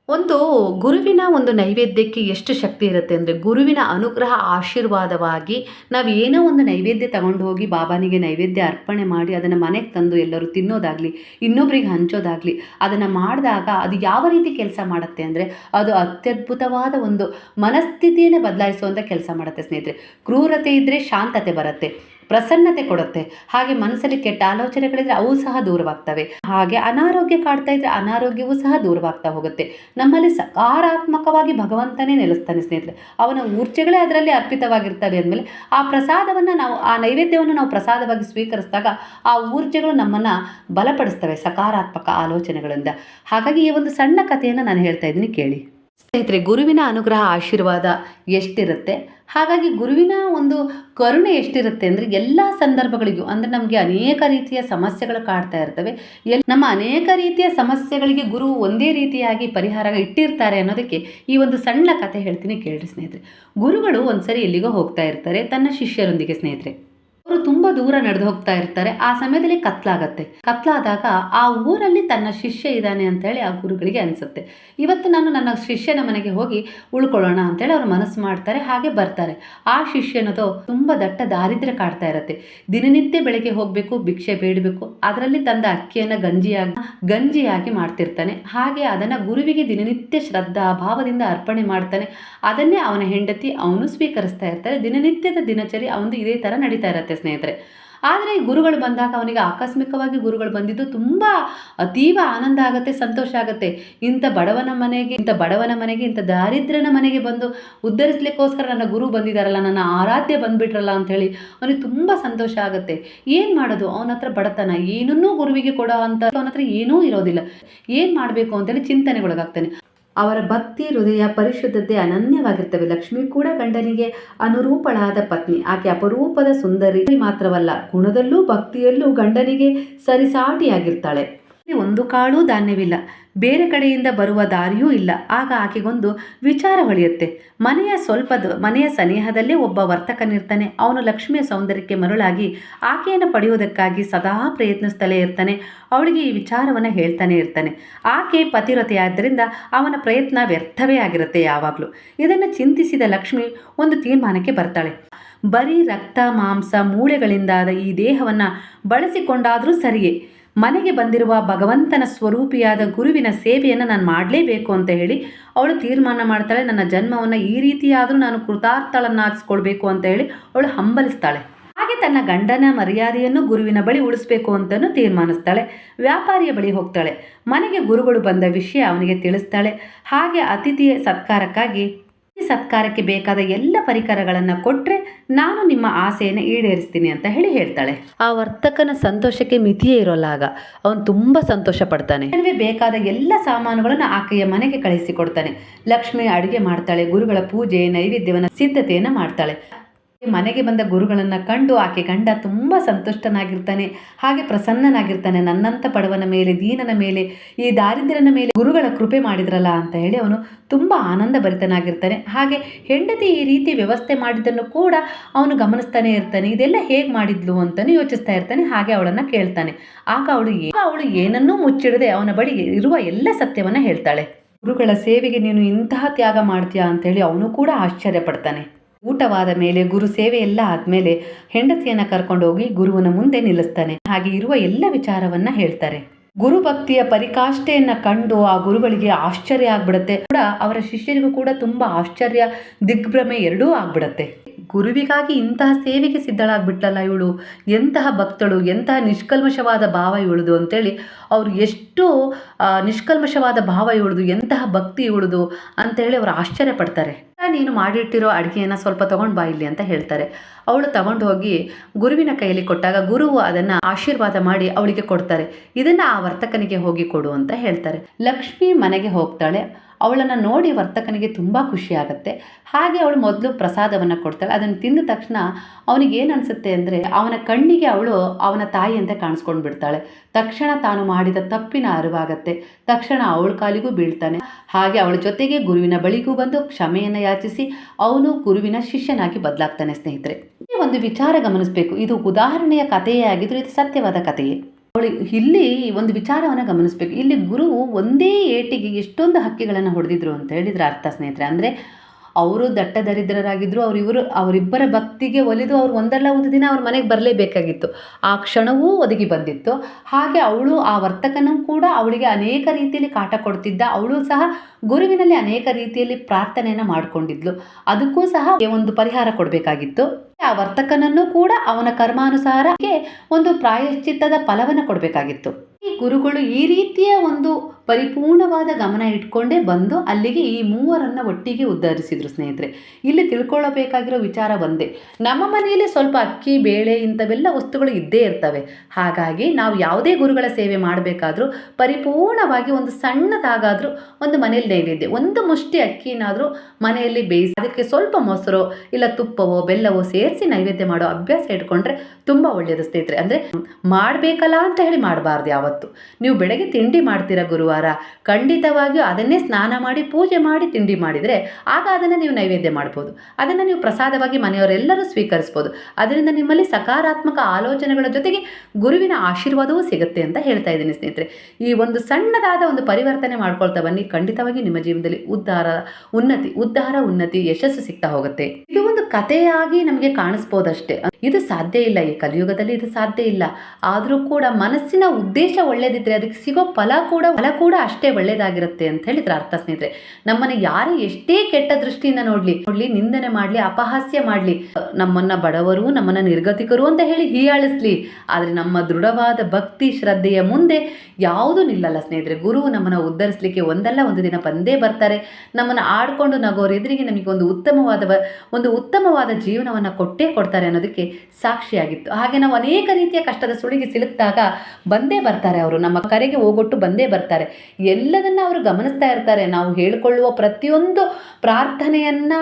ಒಂದು ಗುರುವಿನ ಒಂದು ನೈವೇದ್ಯಕ್ಕೆ ಎಷ್ಟು ಶಕ್ತಿ ಇರುತ್ತೆ ಅಂದರೆ, ಗುರುವಿನ ಅನುಗ್ರಹ ಆಶೀರ್ವಾದವಾಗಿ ನಾವು ಏನೋ ಒಂದು ನೈವೇದ್ಯ ತಗೊಂಡು ಹೋಗಿ ಬಾಬಾನಿಗೆ ನೈವೇದ್ಯ ಅರ್ಪಣೆ ಮಾಡಿ ಅದನ್ನು ಮನೆಗೆ ತಂದು ಎಲ್ಲರೂ ತಿನ್ನೋದಾಗಲಿ, ಇನ್ನೊಬ್ರಿಗೆ ಹಂಚೋದಾಗಲಿ, ಅದನ್ನು ಮಾಡಿದಾಗ ಅದು ಯಾವ ರೀತಿ ಕೆಲಸ ಮಾಡುತ್ತೆ ಅಂದರೆ, ಅದು ಅತ್ಯದ್ಭುತವಾದ ಒಂದು ಮನಸ್ಥಿತಿಯನ್ನು ಬದಲಾಯಿಸುವಂಥ ಕೆಲಸ ಮಾಡುತ್ತೆ, ಸ್ನೇಹಿತರೆ. ಕ್ರೂರತೆ ಇದ್ದರೆ ಶಾಂತತೆ ಬರುತ್ತೆ. ಪ್ರಸನ್ನತೆ ಕೊಡುತ್ತೆ. ಹಾಗೆ ಮನಸ್ಸಲ್ಲಿ ಕೆಟ್ಟ ಆಲೋಚನೆಗಳಿದ್ರೆ ಅವು ಸಹ ದೂರವಾಗ್ತವೆ. ಹಾಗೆ ಅನಾರೋಗ್ಯ ಕಾಡ್ತಾ ಇದ್ರೆ ಅನಾರೋಗ್ಯವೂ ಸಹ ದೂರವಾಗ್ತಾ ಹೋಗುತ್ತೆ. ನಮ್ಮಲ್ಲಿ ಸಕಾರಾತ್ಮಕವಾಗಿ ಭಗವಂತನೇ ನೆಲೆಸ್ತಾನೆ ಸ್ನೇಹಿತರೆ. ಅವನ ಊರ್ಜೆಗಳೇ ಅದರಲ್ಲಿ ಅರ್ಪಿತವಾಗಿರ್ತವೆ ಅಂದಮೇಲೆ ಆ ಪ್ರಸಾದವನ್ನು ನಾವು, ಆ ನೈವೇದ್ಯವನ್ನು ನಾವು ಪ್ರಸಾದವಾಗಿ ಸ್ವೀಕರಿಸಿದಾಗ ಆ ಊರ್ಜೆಗಳು ನಮ್ಮನ್ನು ಬಲಪಡಿಸ್ತವೆ ಸಕಾರಾತ್ಮಕ ಆಲೋಚನೆಗಳಿಂದ. ಹಾಗಾಗಿ ಈ ಒಂದು ಸಣ್ಣ ಕಥೆಯನ್ನು ನಾನು ಹೇಳ್ತಾ ಇದ್ದೀನಿ ಕೇಳಿ. ಸ್ನೇಹಿತರೆ, ಗುರುವಿನ ಅನುಗ್ರಹ ಆಶೀರ್ವಾದ ಎಷ್ಟಿರುತ್ತೆ? ಹಾಗಾಗಿ ಗುರುವಿನ ಒಂದು ಕರುಣೆ ಎಷ್ಟಿರುತ್ತೆ ಅಂದರೆ, ಎಲ್ಲ ಸಂದರ್ಭಗಳಿಗೂ, ಅಂದರೆ ನಮಗೆ ಅನೇಕ ರೀತಿಯ ಸಮಸ್ಯೆಗಳು ಕಾಡ್ತಾ ಇರ್ತವೆ. ನಮ್ಮ ಅನೇಕ ರೀತಿಯ ಸಮಸ್ಯೆಗಳಿಗೆ ಗುರು ಒಂದೇ ರೀತಿಯಾಗಿ ಪರಿಹಾರ ಇಟ್ಟಿರ್ತಾರೆ ಅನ್ನೋದಕ್ಕೆ ಈ ಒಂದು ಸಣ್ಣ ಕಥೆ ಹೇಳ್ತೀನಿ ಕೇಳಿ ಸ್ನೇಹಿತರೆ. ಗುರುಗಳು ಒಂದ್ಸರಿ ಎಲ್ಲಿಗೋ ಹೋಗ್ತಾ ಇರ್ತಾರೆ, ತನ್ನ ಶಿಷ್ಯರೊಂದಿಗೆ ಸ್ನೇಹಿತರೆ. ಅವರು ತುಂಬಾ ದೂರ ನಡೆದು ಹೋಗ್ತಾ ಇರ್ತಾರೆ. ಆ ಸಮಯದಲ್ಲಿ ಕತ್ಲಾಗತ್ತೆ. ಕತ್ಲಾದಾಗ ಆ ಊರಲ್ಲಿ ತನ್ನ ಶಿಷ್ಯ ಇದ್ದಾನೆ ಅಂತೇಳಿ ಆ ಗುರುಗಳಿಗೆ ಅನಿಸುತ್ತೆ. ಇವತ್ತು ನಾನು ನನ್ನ ಶಿಷ್ಯನ ಮನೆಗೆ ಹೋಗಿ ಉಳ್ಕೊಳ್ಳೋಣ ಅಂತೇಳಿ ಅವರು ಮನಸ್ಸು ಮಾಡ್ತಾರೆ, ಹಾಗೆ ಬರ್ತಾರೆ. ಆ ಶಿಷ್ಯನದು ತುಂಬ ದಟ್ಟ ದಾರಿದ್ರ್ಯ ಕಾಡ್ತಾ ಇರುತ್ತೆ. ದಿನನಿತ್ಯ ಬೆಳಗ್ಗೆ ಹೋಗಬೇಕು, ಭಿಕ್ಷೆ ಬೇಡಬೇಕು, ಅದರಲ್ಲಿ ತಂದ ಅಕ್ಕಿಯನ್ನು ಗಂಜಿಯಾಗಿ ಗಂಜಿಯಾಗಿ ಮಾಡ್ತಿರ್ತಾನೆ. ಹಾಗೆ ಅದನ್ನು ಗುರುವಿಗೆ ದಿನನಿತ್ಯ ಶ್ರದ್ಧಾ ಭಾವದಿಂದ ಅರ್ಪಣೆ ಮಾಡ್ತಾನೆ. ಅದನ್ನೇ ಅವನ ಹೆಂಡತಿ, ಅವನು ಸ್ವೀಕರಿಸ್ತಾ ಇರ್ತಾರೆ. ದಿನನಿತ್ಯದ ದಿನಚರಿ ಅವನು ಇದೇ ಥರ ನಡೀತಾ ಇರುತ್ತೆ. ಸ್ನೇಹಿತರೆ. ಆದರೆ ಗುರುಗಳು ಬಂದಾಗ ಅವನಿಗೆ ಆಕಸ್ಮಿಕವಾಗಿ ಗುರುಗಳು ಬಂದಿದ್ದು ತುಂಬ ಅತೀವ ಆನಂದ ಆಗುತ್ತೆ, ಸಂತೋಷ ಆಗುತ್ತೆ. ಇಂಥ ಬಡವನ ಮನೆಗೆ, ಇಂಥ ಬಡವನ ಮನೆಗೆ, ಇಂಥ ದಾರಿದ್ರ್ಯನ ಮನೆಗೆ ಬಂದು ಉದ್ಧರಿಸ್ಲಿಕ್ಕೋಸ್ಕರ ನನ್ನ ಗುರು ಬಂದಿದ್ದಾರಲ್ಲ, ನನ್ನ ಆರಾಧ್ಯ ಬಂದ್ಬಿಟ್ರಲ್ಲ ಅಂಥೇಳಿ ಅವನಿಗೆ ತುಂಬ ಸಂತೋಷ ಆಗುತ್ತೆ. ಏನು ಮಾಡೋದು? ಅವನ ಹತ್ರ ಬಡತನ. ಏನನ್ನೂ ಗುರುವಿಗೆ ಕೊಡೋ ಅಂತ ಅವನ ಹತ್ರ ಏನೂ ಇರೋದಿಲ್ಲ. ಏನು ಮಾಡಬೇಕು ಅಂತೇಳಿ ಚಿಂತನೆಗೊಳಗಾಗ್ತಾನೆ. ಅವರ ಭಕ್ತಿ ಹೃದಯ ಪರಿಶುದ್ಧತೆ ಅನನ್ಯವಾಗಿರ್ತವೆ. ಲಕ್ಷ್ಮಿ ಕೂಡ ಗಂಡನಿಗೆ ಅನುರೂಪಳಾದ ಪತ್ನಿ. ಆಕೆ ಅಪರೂಪದ ಸುಂದರಿ ಮಾತ್ರವಲ್ಲ, ಗುಣದಲ್ಲೂ ಭಕ್ತಿಯಲ್ಲೂ ಗಂಡನಿಗೆ ಸರಿಸಾಟಿಯಾಗಿರ್ತಾಳೆ. ಒಂದು ಕಾಳು ಧಾನ್ಯವಿಲ್ಲ. ಬೇರೆ ಕಡೆಯಿಂದ ಬರುವ ದಾರಿಯೂ ಇಲ್ಲ. ಆಗ ಆಕೆಗೊಂದು ವಿಚಾರ ಹೊಳೆಯುತ್ತೆ. ಮನೆಯ ಸ್ವಲ್ಪ ಮನೆಯ ಸನಿಹದಲ್ಲೇ ಒಬ್ಬ ವರ್ತಕನಿರ್ತಾನೆ ಅವನು ಲಕ್ಷ್ಮಿಯ ಸೌಂದರ್ಯಕ್ಕೆ ಮರುಳಾಗಿ ಆಕೆಯನ್ನು ಪಡೆಯುವುದಕ್ಕಾಗಿ ಸದಾ ಪ್ರಯತ್ನಿಸ್ತಲೇ ಇರ್ತಾನೆ. ಅವಳಿಗೆ ಈ ವಿಚಾರವನ್ನು ಹೇಳ್ತಾನೆ ಇರ್ತಾನೆ. ಆಕೆ ಪತಿರತೆಯಾದ್ದರಿಂದ ಅವನ ಪ್ರಯತ್ನ ವ್ಯರ್ಥವೇ ಆಗಿರುತ್ತೆ ಯಾವಾಗಲೂ. ಇದನ್ನು ಚಿಂತಿಸಿದ ಲಕ್ಷ್ಮಿ ಒಂದು ತೀರ್ಮಾನಕ್ಕೆ ಬರ್ತಾಳೆ. ಬರೀ ರಕ್ತ, ಮಾಂಸ, ಮೂಳೆಗಳಿಂದಾದ ಈ ದೇಹವನ್ನು ಬಳಸಿಕೊಂಡಾದರೂ ಸರಿಯೇ. ಮನೆಗೆ ಬಂದಿರುವ ಭಗವಂತನ ಸ್ವರೂಪಿಯಾದ ಗುರುವಿನ ಸೇವೆಯನ್ನು ನಾನು ಮಾಡಲೇಬೇಕು ಅಂತ ಹೇಳಿ ಅವಳು ತೀರ್ಮಾನ ಮಾಡ್ತಾಳೆ. ನನ್ನ ಜನ್ಮವನ್ನು ಈ ರೀತಿಯಾದರೂ ನಾನು ಕೃತಾರ್ಥಳನ್ನಾಗಿಸ್ಕೊಳ್ಬೇಕು ಅಂತ ಹೇಳಿ ಅವಳು ಹಂಬಲಿಸ್ತಾಳೆ. ಹಾಗೆ ತನ್ನ ಗಂಡನ ಮರ್ಯಾದೆಯನ್ನು ಗುರುವಿನ ಬಳಿ ಉಳಿಸ್ಬೇಕು ಅಂತಲೂ ತೀರ್ಮಾನಿಸ್ತಾಳೆ. ವ್ಯಾಪಾರಿಯ ಬಳಿ ಹೋಗ್ತಾಳೆ. ಮನೆಗೆ ಗುರುಗಳು ಬಂದ ವಿಷಯ ಅವನಿಗೆ ತಿಳಿಸ್ತಾಳೆ. ಹಾಗೆ ಅತಿಥಿಯ ಸತ್ಕಾರಕ್ಕಾಗಿ ಸತ್ಕಾರಕ್ಕೆ ಬೇಕಾದ ಎಲ್ಲ ಪರಿಕರಗಳನ್ನು ಕೊಟ್ಟರೆ ನಾನು ನಿಮ್ಮ ಆಸೆಯನ್ನು ಈಡೇರಿಸ್ತೀನಿ ಅಂತ ಹೇಳಿ ಹೇಳ್ತಾಳೆ. ಆ ವರ್ತಕನ ಸಂತೋಷಕ್ಕೆ ಮಿತಿಯೇ ಇರೋಲ್ಲ ಆಗ. ಅವನು ತುಂಬ ಸಂತೋಷ ಪಡ್ತಾನೆ. ಬೇಕಾದ ಎಲ್ಲ ಸಾಮಾನುಗಳನ್ನು ಆಕೆಯ ಮನೆಗೆ ಕಳಿಸಿಕೊಡ್ತಾನೆ ಲಕ್ಷ್ಮಿ ಅಡುಗೆ ಮಾಡ್ತಾಳೆ ಗುರುಗಳ ಪೂಜೆ ನೈವೇದ್ಯವನ್ನು ಸಿದ್ಧತೆಯನ್ನು ಮಾಡ್ತಾಳೆ. ಮನೆಗೆ ಬಂದ ಗುರುಗಳನ್ನು ಕಂಡು ಆಕೆ ಗಂಡ ತುಂಬ ಸಂತುಷ್ಟನಾಗಿರ್ತಾನೆ, ಹಾಗೆ ಪ್ರಸನ್ನನಾಗಿರ್ತಾನೆ. ನನ್ನಂಥ ಪಡವನ ಮೇಲೆ, ದೀನನ ಮೇಲೆ, ಈ ದಾರಿದ್ರ್ಯನ ಮೇಲೆ ಗುರುಗಳ ಕೃಪೆ ಮಾಡಿದ್ರಲ್ಲ ಅಂತ ಹೇಳಿ ಅವನು ತುಂಬ ಆನಂದ ಭರಿತನಾಗಿರ್ತಾನೆ. ಹಾಗೆ ಹೆಂಡತಿ ಈ ರೀತಿ ವ್ಯವಸ್ಥೆ ಮಾಡಿದ್ದನ್ನು ಕೂಡ ಅವನು ಗಮನಿಸ್ತಾನೆ ಇರ್ತಾನೆ. ಇದೆಲ್ಲ ಹೇಗೆ ಮಾಡಿದ್ಲು ಅಂತಲೂ ಯೋಚಿಸ್ತಾ ಇರ್ತಾನೆ, ಹಾಗೆ ಅವಳನ್ನು ಕೇಳ್ತಾನೆ. ಆಗ ಅವಳು ಅವಳು ಏನನ್ನೂ ಮುಚ್ಚಿಡದೆ ಅವನ ಬಳಿ ಇರುವ ಎಲ್ಲ ಸತ್ಯವನ್ನು ಹೇಳ್ತಾಳೆ. ಗುರುಗಳ ಸೇವೆಗೆ ನೀನು ಇಂತಹ ತ್ಯಾಗ ಮಾಡ್ತೀಯಾ ಅಂತೇಳಿ ಅವನು ಕೂಡ ಆಶ್ಚರ್ಯ ಪಡ್ತಾನೆ ಊಟವಾದ ಮೇಲೆ ಗುರು ಸೇವೆ ಎಲ್ಲ ಆದ್ಮೇಲೆ ಹೆಂಡತಿಯನ್ನ ಕರ್ಕೊಂಡು ಹೋಗಿ ಗುರುವನ ಮುಂದೆ ನಿಲ್ಲಿಸ್ತಾನೆ. ಹಾಗೆ ಇರುವ ಎಲ್ಲ ವಿಚಾರವನ್ನ ಹೇಳ್ತಾರೆ. ಗುರು ಭಕ್ತಿಯ ಪರಿಕಾಷ್ಠೆಯನ್ನ ಕಂಡು ಆ ಗುರುಗಳಿಗೆ ಆಶ್ಚರ್ಯ ಆಗ್ಬಿಡತ್ತೆ. ಕೂಡ ಅವರ ಶಿಷ್ಯರಿಗೂ ಕೂಡ ತುಂಬಾ ಆಶ್ಚರ್ಯ, ದಿಗ್ಭ್ರಮೆ ಎರಡೂ ಆಗ್ಬಿಡತ್ತೆ. ಗುರುವಿಗಾಗಿ ಇಂತಹ ಸೇವೆಗೆ ಸಿದ್ಧಳಾಗ್ಬಿಟ್ಟಲ್ಲ ಇವಳು. ಎಂತಹ ಭಕ್ತಳು, ಎಂತಹ ನಿಷ್ಕಲ್ಮಶವಾದ ಭಾವ ಇವಳುದು ಅಂತೇಳಿ ಅವ್ರು ಎಷ್ಟು ನಿಷ್ಕಲ್ಮಶವಾದ ಭಾವ ಇವಳುದು, ಎಂತಹ ಭಕ್ತಿ ಇವಳುದು ಅಂತೇಳಿ ಅವರು ಆಶ್ಚರ್ಯ ಪಡ್ತಾರೆ. ನೀನು ಮಾಡಿಟ್ಟಿರೋ ಅಡುಗೆಯನ್ನು ಸ್ವಲ್ಪ ತಗೊಂಡು ಬಾ ಇಲ್ಲಿ ಅಂತ ಹೇಳ್ತಾರೆ. ಅವಳು ತಗೊಂಡು ಹೋಗಿ ಗುರುವಿನ ಕೈಯಲ್ಲಿ ಕೊಟ್ಟಾಗ ಗುರುವು ಅದನ್ನು ಆಶೀರ್ವಾದ ಮಾಡಿ ಅವಳಿಗೆ ಕೊಡ್ತಾರೆ. ಇದನ್ನು ಆ ವರ್ತಕನಿಗೆ ಹೋಗಿ ಕೊಡು ಅಂತ ಹೇಳ್ತಾರೆ. ಲಕ್ಷ್ಮಿ ಮನೆಗೆ ಹೋಗ್ತಾಳೆ. ಅವಳನ್ನು ನೋಡಿ ವರ್ತಕನಿಗೆ ತುಂಬ ಖುಷಿ ಆಗುತ್ತೆ ಹಾಗೆ ಅವಳು ಮೊದಲು ಪ್ರಸಾದವನ್ನು ಕೊಡ್ತಾಳೆ. ಅದನ್ನು ತಿಂದ ತಕ್ಷಣ ಅವನಿಗೆ ಏನು ಅನಿಸುತ್ತೆ ಅಂದರೆ ಅವನ ಕಣ್ಣಿಗೆ ಅವಳು ಅವನ ತಾಯಿ ಅಂತ ಕಾಣಿಸ್ಕೊಂಡು ಬಿಡ್ತಾಳೆ. ತಕ್ಷಣ ತಾನು ಮಾಡಿದ ತಪ್ಪಿನ ಅರಿವಾಗತ್ತೆ. ತಕ್ಷಣ ಅವಳ ಕಾಲಿಗೂ ಬೀಳ್ತಾನೆ. ಹಾಗೆ ಅವಳ ಜೊತೆಗೆ ಗುರುವಿನ ಬಳಿಗೂ ಬಂದು ಕ್ಷಮೆಯನ್ನು ಯಾಚಿಸಿ ಅವನು ಗುರುವಿನ ಶಿಷ್ಯನಾಗಿ ಬದಲಾಗ್ತಾನೆ, ಸ್ನೇಹಿತರೆ. ಈ ಒಂದು ವಿಚಾರ ಗಮನಿಸಬೇಕು. ಇದು ಉದಾಹರಣೆಯ ಕಥೆಯೇ ಆಗಿದ್ರು ಇದು ಸತ್ಯವಾದ ಕಥೆಯೇ. ಇಲ್ಲಿ ಒಂದು ವಿಚಾರವನ್ನು ಗಮನಿಸಬೇಕು. ಇಲ್ಲಿ ಗುರು ಒಂದೇ ಏಟಿಗೆ ಎಷ್ಟೊಂದು ಹಕ್ಕಿಗಳನ್ನು ಹೊಡೆದಿದ್ರು ಅಂತ ಹೇಳಿದ್ರೆ ಅರ್ಥ, ಸ್ನೇಹಿತರೆ. ಅಂದರೆ ಅವರು ದಟ್ಟ ದರಿದ್ರರಾಗಿದ್ದರು ಅವ್ರು ಇವರು, ಅವರಿಬ್ಬರ ಭಕ್ತಿಗೆ ಒಲಿದು ಅವ್ರು ಒಂದಲ್ಲ ಒಂದು ದಿನ ಅವ್ರ ಮನೆಗೆ ಬರಲೇಬೇಕಾಗಿತ್ತು. ಆ ಕ್ಷಣವೂ ಒದಗಿ ಬಂದಿತ್ತು. ಹಾಗೆ ಅವಳು ಆ ವರ್ತಕನೂ ಕೂಡ ಅವಳಿಗೆ ಅನೇಕ ರೀತಿಯಲ್ಲಿ ಕಾಟ ಕೊಡ್ತಿದ್ದ. ಅವಳು ಸಹ ಗುರುವಿನಲ್ಲಿ ಅನೇಕ ರೀತಿಯಲ್ಲಿ ಪ್ರಾರ್ಥನೆಯನ್ನು ಮಾಡಿಕೊಂಡಿದ್ಲು. ಅದಕ್ಕೂ ಸಹ ಒಂದು ಪರಿಹಾರ ಕೊಡಬೇಕಾಗಿತ್ತು. ಆ ವರ್ತಕನನ್ನು ಕೂಡ ಅವನ ಕರ್ಮಾನುಸಾರಕ್ಕೆ ಒಂದು ಪ್ರಾಯಶ್ಚಿತ್ತದ ಫಲವನ್ನು ಕೊಡಬೇಕಾಗಿತ್ತು. ಗುರುಗಳು ಈ ರೀತಿಯ ಒಂದು ಪರಿಪೂರ್ಣವಾದ ಗಮನ ಇಟ್ಕೊಂಡೇ ಬಂದು ಅಲ್ಲಿಗೆ ಈ ಮೂವರನ್ನು ಒಟ್ಟಿಗೆ ಉದ್ಧರಿಸಿದರು ಸ್ನೇಹಿತರೆ. ಇಲ್ಲಿ ತಿಳ್ಕೊಳ್ಳಬೇಕಾಗಿರೋ ವಿಚಾರ ಒಂದೇ. ನಮ್ಮ ಮನೆಯಲ್ಲಿ ಸ್ವಲ್ಪ ಅಕ್ಕಿ, ಬೇಳೆ ಇಂಥವೆಲ್ಲ ವಸ್ತುಗಳು ಇದ್ದೇ ಇರ್ತವೆ. ಹಾಗಾಗಿ ನಾವು ಯಾವುದೇ ಗುರುಗಳ ಸೇವೆ ಮಾಡಬೇಕಾದ್ರೂ, ಪರಿಪೂರ್ಣವಾಗಿ ಒಂದು ಸಣ್ಣದಾಗಾದರೂ ಒಂದು ಮನೆಯಲ್ಲಿ ನೈವೇದ್ಯ, ಒಂದು ಮುಷ್ಟಿ ಅಕ್ಕಿನಾದರೂ ಮನೆಯಲ್ಲಿ ಬೇಯಿಸಿ ಅದಕ್ಕೆ ಸ್ವಲ್ಪ ಮೊಸರು ಇಲ್ಲ ತುಪ್ಪವೋ, ಬೆಲ್ಲವೋ ಸೇರಿಸಿ ನೈವೇದ್ಯ ಮಾಡೋ ಅಭ್ಯಾಸ ಇಟ್ಕೊಂಡ್ರೆ ತುಂಬ ಒಳ್ಳೆಯದು ಸ್ನೇಹಿತರೆ. ಅಂದರೆ ಮಾಡಬೇಕಲ್ಲ ಅಂತ ಹೇಳಿ ಮಾಡಬಾರ್ದು ಯಾವತ್ತು. ನೀವು ಬೆಳಗ್ಗೆ ತಿಂಡಿ ಮಾಡ್ತೀರಾ ಗುರುವಾರ. ಖಂಡಿತವಾಗಿಯೂ ಅದನ್ನೇ ಸ್ನಾನ ಮಾಡಿ ಪೂಜೆ ಮಾಡಿ ತಿಂಡಿ ಮಾಡಿದರೆ ಆಗ ಅದನ್ನು ನೀವು ನೈವೇದ್ಯ ಮಾಡ್ಬೋದು. ಅದನ್ನು ನೀವು ಪ್ರಸಾದವಾಗಿ ಮನೆಯವರೆಲ್ಲರೂ ಸ್ವೀಕರಿಸ್ಬೋದು. ಅದರಿಂದ ನಿಮ್ಮಲ್ಲಿ ಸಕಾರಾತ್ಮಕ ಆಲೋಚನೆಗಳ ಜೊತೆಗೆ ಗುರುವಿನ ಆಶೀರ್ವಾದವೂ ಸಿಗುತ್ತೆ ಅಂತ ಹೇಳ್ತಾ ಇದ್ದೀನಿ ಸ್ನೇಹಿತರೆ. ಈ ಒಂದು ಸಣ್ಣದಾದ ಒಂದು ಪರಿವರ್ತನೆ ಮಾಡ್ಕೊಳ್ತಾ ಬನ್ನಿ. ಖಂಡಿತವಾಗಿ ನಿಮ್ಮ ಜೀವನದಲ್ಲಿ ಉದ್ಧಾರ, ಉನ್ನತಿ ಉದ್ಧಾರ, ಉನ್ನತಿ, ಯಶಸ್ಸು ಸಿಗ್ತಾ ಹೋಗುತ್ತೆ. ಇದು ಒಂದು ಕಥೆಯಾಗಿ ನಮಗೆ ಕಾಣಿಸ್ಬೋದಷ್ಟೇ. ಇದು ಸಾಧ್ಯ ಇಲ್ಲ. ಈ ಕಲಿಯುಗದಲ್ಲಿ ಇದು ಸಾಧ್ಯ ಇಲ್ಲ. ಆದರೂ ಕೂಡ ಮನಸ್ಸಿನ ಉದ್ದೇಶ ಒಳ್ಳೇದಿದ್ರೆ ಅದಕ್ಕೆ ಸಿಗೋ ಫಲ ಕೂಡ ಫಲ ಕೂಡ ಅಷ್ಟೇ ಒಳ್ಳೇದಾಗಿರುತ್ತೆ ಅಂತ ಹೇಳಿದ್ರೆ ಅರ್ಥ ಸ್ನೇಹಿತರೆ. ನಮ್ಮನ್ನ ಯಾರೇ ಎಷ್ಟೇ ಕೆಟ್ಟ ದೃಷ್ಟಿಯಿಂದ ನೋಡ್ಲಿ ನೋಡ್ಲಿ, ನಿಂದನೆ ಮಾಡ್ಲಿ, ಅಪಹಾಸ್ಯ ಮಾಡ್ಲಿ, ನಮ್ಮನ್ನ ಬಡವರು, ನಮ್ಮನ್ನ ನಿರ್ಗತಿಕರು ಅಂತ ಹೇಳಿ ಹೀಯಾಳಿಸ್ಲಿ. ಆದ್ರೆ ನಮ್ಮ ದೃಢವಾದ ಭಕ್ತಿ, ಶ್ರದ್ಧೆಯ ಮುಂದೆ ಯಾವುದು ನಿಲ್ಲಲ್ಲ ಸ್ನೇಹಿತರೆ. ಗುರು ನಮ್ಮನ್ನ ಉದ್ಧರಿಸಲಿಕ್ಕೆ ಒಂದಲ್ಲ ಒಂದು ದಿನ ಬಂದೇ ಬರ್ತಾರೆ. ನಮ್ಮನ್ನ ಆಡ್ಕೊಂಡು ನಗೋರು ಎದುರಿಗೆ ನಮಗೆ ಒಂದು ಉತ್ತಮವಾದ ಒಂದು ಉತ್ತಮವಾದ ಜೀವನವನ್ನ ಕೊಟ್ಟೇ ಕೊಡ್ತಾರೆ ಅನ್ನೋದಕ್ಕೆ ಸಾಕ್ಷಿಯಾಗಿತ್ತು. ಹಾಗೆ ನಾವು ಅನೇಕ ರೀತಿಯ ಕಷ್ಟದ ಸುಳಿಗೆ ಸಿಲುಕಿದಾಗ ಬಂದೇ ಬರ್ತಾರೆ. ಅವರು. ನಮ್ಮ ಕರೆಗೆ ಹೋಗೊಟ್ಟು ಬಂದೇ ಬರ್ತಾರೆ. ಎಲ್ಲದನ್ನ ಅವರು ಗಮನಿಸ್ತಾ ಇರ್ತಾರೆ. ನಾವು ಹೇಳಿಕೊಳ್ಳುವ ಪ್ರತಿಯೊಂದು ಪ್ರಾರ್ಥನೆಯನ್ನ,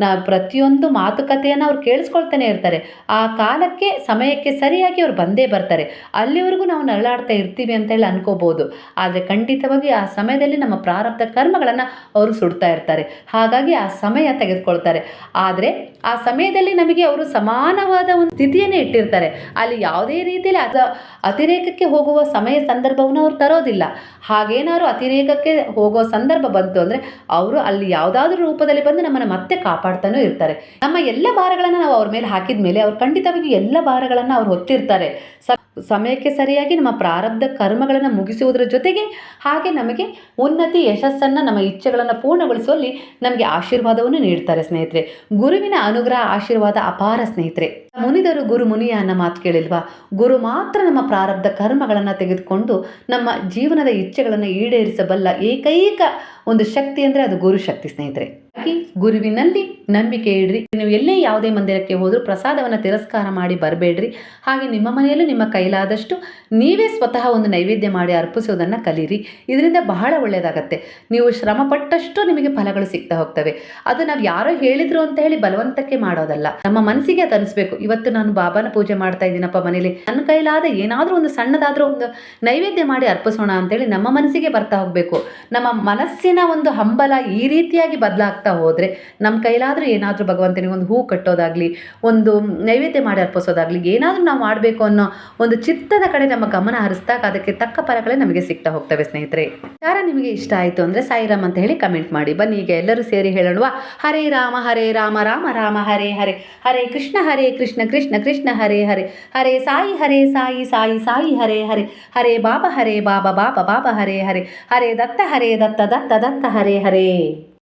ನಾ ಪ್ರತಿಯೊಂದು ಮಾತುಕತೆಯನ್ನು ಅವ್ರು ಕೇಳಿಸ್ಕೊಳ್ತಾನೆ ಇರ್ತಾರೆ. ಆ ಕಾಲಕ್ಕೆ, ಸಮಯಕ್ಕೆ ಸರಿಯಾಗಿ ಅವ್ರು ಬಂದೇ ಬರ್ತಾರೆ. ಅಲ್ಲಿವರೆಗೂ ನಾವು ನರಳಾಡ್ತಾ ಇರ್ತೀವಿ ಅಂತ ಹೇಳಿ ಅನ್ಕೋಬಹುದು ಆದರೆ ಖಂಡಿತವಾಗಿ ಆ ಸಮಯದಲ್ಲಿ ನಮ್ಮ ಪ್ರಾರಬ್ಧ ಕರ್ಮಗಳನ್ನು ಅವರು ಸುಡ್ತಾ ಇರ್ತಾರೆ. ಹಾಗಾಗಿ ಆ ಸಮಯ ತೆಗೆದುಕೊಳ್ತಾರೆ. ಆದರೆ ಆ ಸಮಯದಲ್ಲಿ ನಮಗೆ ಅವರು ಸಮಾನವಾದ ಒಂದು ಸ್ಥಿತಿಯನ್ನೇ ಇಟ್ಟಿರ್ತಾರೆ. ಅಲ್ಲಿ ಯಾವುದೇ ರೀತಿಯಲ್ಲಿ ಅದ ಅತಿರೇಕಕ್ಕೆ ಹೋಗುವ ಸಮಯ ಸಂದರ್ಭವನ್ನು ಅವ್ರು ತರೋದಿಲ್ಲ. ಹಾಗೇನಾದ್ರು ಅತಿರೇಕಕ್ಕೆ ಹೋಗೋ ಸಂದರ್ಭ ಬಂತು ಅಂದರೆ ಅವರು ಅಲ್ಲಿ ಯಾವುದಾದ್ರೂ ರೂಪದಲ್ಲಿ ಬಂದು ನಮ್ಮನ್ನು ಮತ್ತೆ ಕಾಪಾಡ್ತಾನೂ ಇರ್ತಾರೆ. ನಮ್ಮ ಎಲ್ಲ ಭಾರಗಳನ್ನು ನಾವು ಅವ್ರ ಮೇಲೆ ಹಾಕಿದ ಮೇಲೆ ಅವ್ರು ಖಂಡಿತವಾಗಿ ಎಲ್ಲ ಭಾರಗಳನ್ನು ಅವ್ರು ಹೊತ್ತಿರ್ತಾರೆ. ಸ ಸಮಯಕ್ಕೆ ಸರಿಯಾಗಿ ನಮ್ಮ ಪ್ರಾರಬ್ಧ ಕರ್ಮಗಳನ್ನು ಮುಗಿಸುವುದರ ಜೊತೆಗೆ ಹಾಗೆ ನಮಗೆ ಉನ್ನತಿ ಯಶಸ್ಸನ್ನು ನಮ್ಮ ಇಚ್ಛೆಗಳನ್ನು ಪೂರ್ಣಗೊಳಿಸುವಲ್ಲಿ ನಮಗೆ ಆಶೀರ್ವಾದವನ್ನು ನೀಡ್ತಾರೆ ಸ್ನೇಹಿತರೆ. ಗುರುವಿನ ಅನುಗ್ರಹ, ಆಶೀರ್ವಾದ ಅಪಾರ ಸ್ನೇಹಿತರೆ. ಮುನಿದರು ಗುರು ಮುನಿಯ ಅನ್ನೋ ಮಾತು ಕೇಳಿಲ್ವಾ? ಗುರು ಮಾತ್ರ ನಮ್ಮ ಪ್ರಾರಬ್ಧ ಕರ್ಮಗಳನ್ನು ತೆಗೆದುಕೊಂಡು ನಮ್ಮ ಜೀವನದ ಇಚ್ಛೆಗಳನ್ನು ಈಡೇರಿಸಬಲ್ಲ ಏಕೈಕ ಒಂದು ಶಕ್ತಿ ಅಂದರೆ ಅದು ಗುರು ಶಕ್ತಿ ಸ್ನೇಹಿತರೆ. ಗುರುವಿನಲ್ಲಿ ನಂಬಿಕೆ ಇಡ್ರಿ. ನೀವು ಎಲ್ಲೇ ಯಾವುದೇ ಮಂದಿರಕ್ಕೆ ಹೋದರೂ ಪ್ರಸಾದವನ್ನು ತಿರಸ್ಕಾರ ಮಾಡಿ ಬರಬೇಡ್ರಿ. ಹಾಗೆ ನಿಮ್ಮ ಮನೆಯಲ್ಲೂ ನಿಮ್ಮ ಕೈಲಾದಷ್ಟು ನೀವೇ ಸ್ವತಃ ಒಂದು ನೈವೇದ್ಯ ಮಾಡಿ ಅರ್ಪಿಸೋದನ್ನು ಕಲೀರಿ. ಇದರಿಂದ ಬಹಳ ಒಳ್ಳೆಯದಾಗತ್ತೆ ನೀವು ಶ್ರಮ ಪಟ್ಟಷ್ಟು ನಿಮಗೆ ಫಲಗಳು ಸಿಗ್ತಾ ಹೋಗ್ತವೆ. ಅದು ನಾವು ಯಾರೋ ಹೇಳಿದ್ರು ಅಂತ ಹೇಳಿ ಬಲವಂತಕ್ಕೆ ಮಾಡೋದಲ್ಲ. ನಮ್ಮ ಮನಸ್ಸಿಗೆ ಅದು ಇವತ್ತು ನಾನು ಬಾಬಾನ ಪೂಜೆ ಮಾಡ್ತಾ ಇದ್ದೀನಪ್ಪ ಮನೇಲಿ. ನನ್ನ ಕೈಲಾದ ಏನಾದರೂ ಒಂದು ಸಣ್ಣದಾದರೂ ಒಂದು ನೈವೇದ್ಯ ಮಾಡಿ ಅರ್ಪಿಸೋಣ ಅಂತೇಳಿ ನಮ್ಮ ಮನಸ್ಸಿಗೆ ಬರ್ತಾ ಹೋಗಬೇಕು. ನಮ್ಮ ಮನಸ್ಸಿನ ಒಂದು ಹಂಬಲ ಈ ರೀತಿಯಾಗಿ ಬದಲಾಗ್ತಾ ಹೋದರೆ ನಮ್ಮ ಕೈಲಾದರೂ ಏನಾದರೂ ಭಗವಂತನಿಗೆ ಒಂದು ಹೂ ಕಟ್ಟೋದಾಗಲಿ, ಒಂದು ನೈವೇದ್ಯ ಮಾಡಿ ಅರ್ಪಿಸೋದಾಗಲಿ, ಏನಾದರೂ ನಾವು ಮಾಡಬೇಕು ಅನ್ನೋ ಒಂದು ಚಿತ್ತದ ಕಡೆ ನಮ್ಮ ಗಮನ ಹರಿಸಿದಾಗ ಅದಕ್ಕೆ ತಕ್ಕ ಫಲಗಳೇ ನಮಗೆ ಸಿಗ್ತಾ ಹೋಗ್ತವೆ ಸ್ನೇಹಿತರೆ. ಯಾರ ನಿಮಗೆ ಇಷ್ಟ ಆಯಿತು ಅಂದರೆ ಸಾಯಿರಾಮ್ ಅಂತ ಹೇಳಿ ಕಮೆಂಟ್ ಮಾಡಿ. ಬನ್ನಿ, ಈಗ ಎಲ್ಲರೂ ಸೇರಿ ಹೇಳೋಣ ಹರೇ ರಾಮ ಹರೇ ರಾಮ ರಾಮ ರಾಮ, ಹರೇ ಹರೇ. ಹರೇ ಕೃಷ್ಣ ಹರೇ ಕೃಷ್ಣ ಕೃಷ್ಣ ಕೃಷ್ಣ, ಹರೇ ಹರೇ. ಹರೇ ಸಾಯಿ ಹರೇ ಸಾಯಿ ಸಾಯಿ ಸಾಯಿ, ಹರೇ ಹರೇ. ಹರೇ ಬಾಬಾ ಹರೇ ಬಾಬಾ ಬಾಬಾ ಬಾಬಾ, ಹರೇ ಹರೇ. ಹರೇ ದತ್ತ ಹರೇ ದತ್ತ ದತ್ತ ದತ್ತ, ಹರೇ ಹರೇ.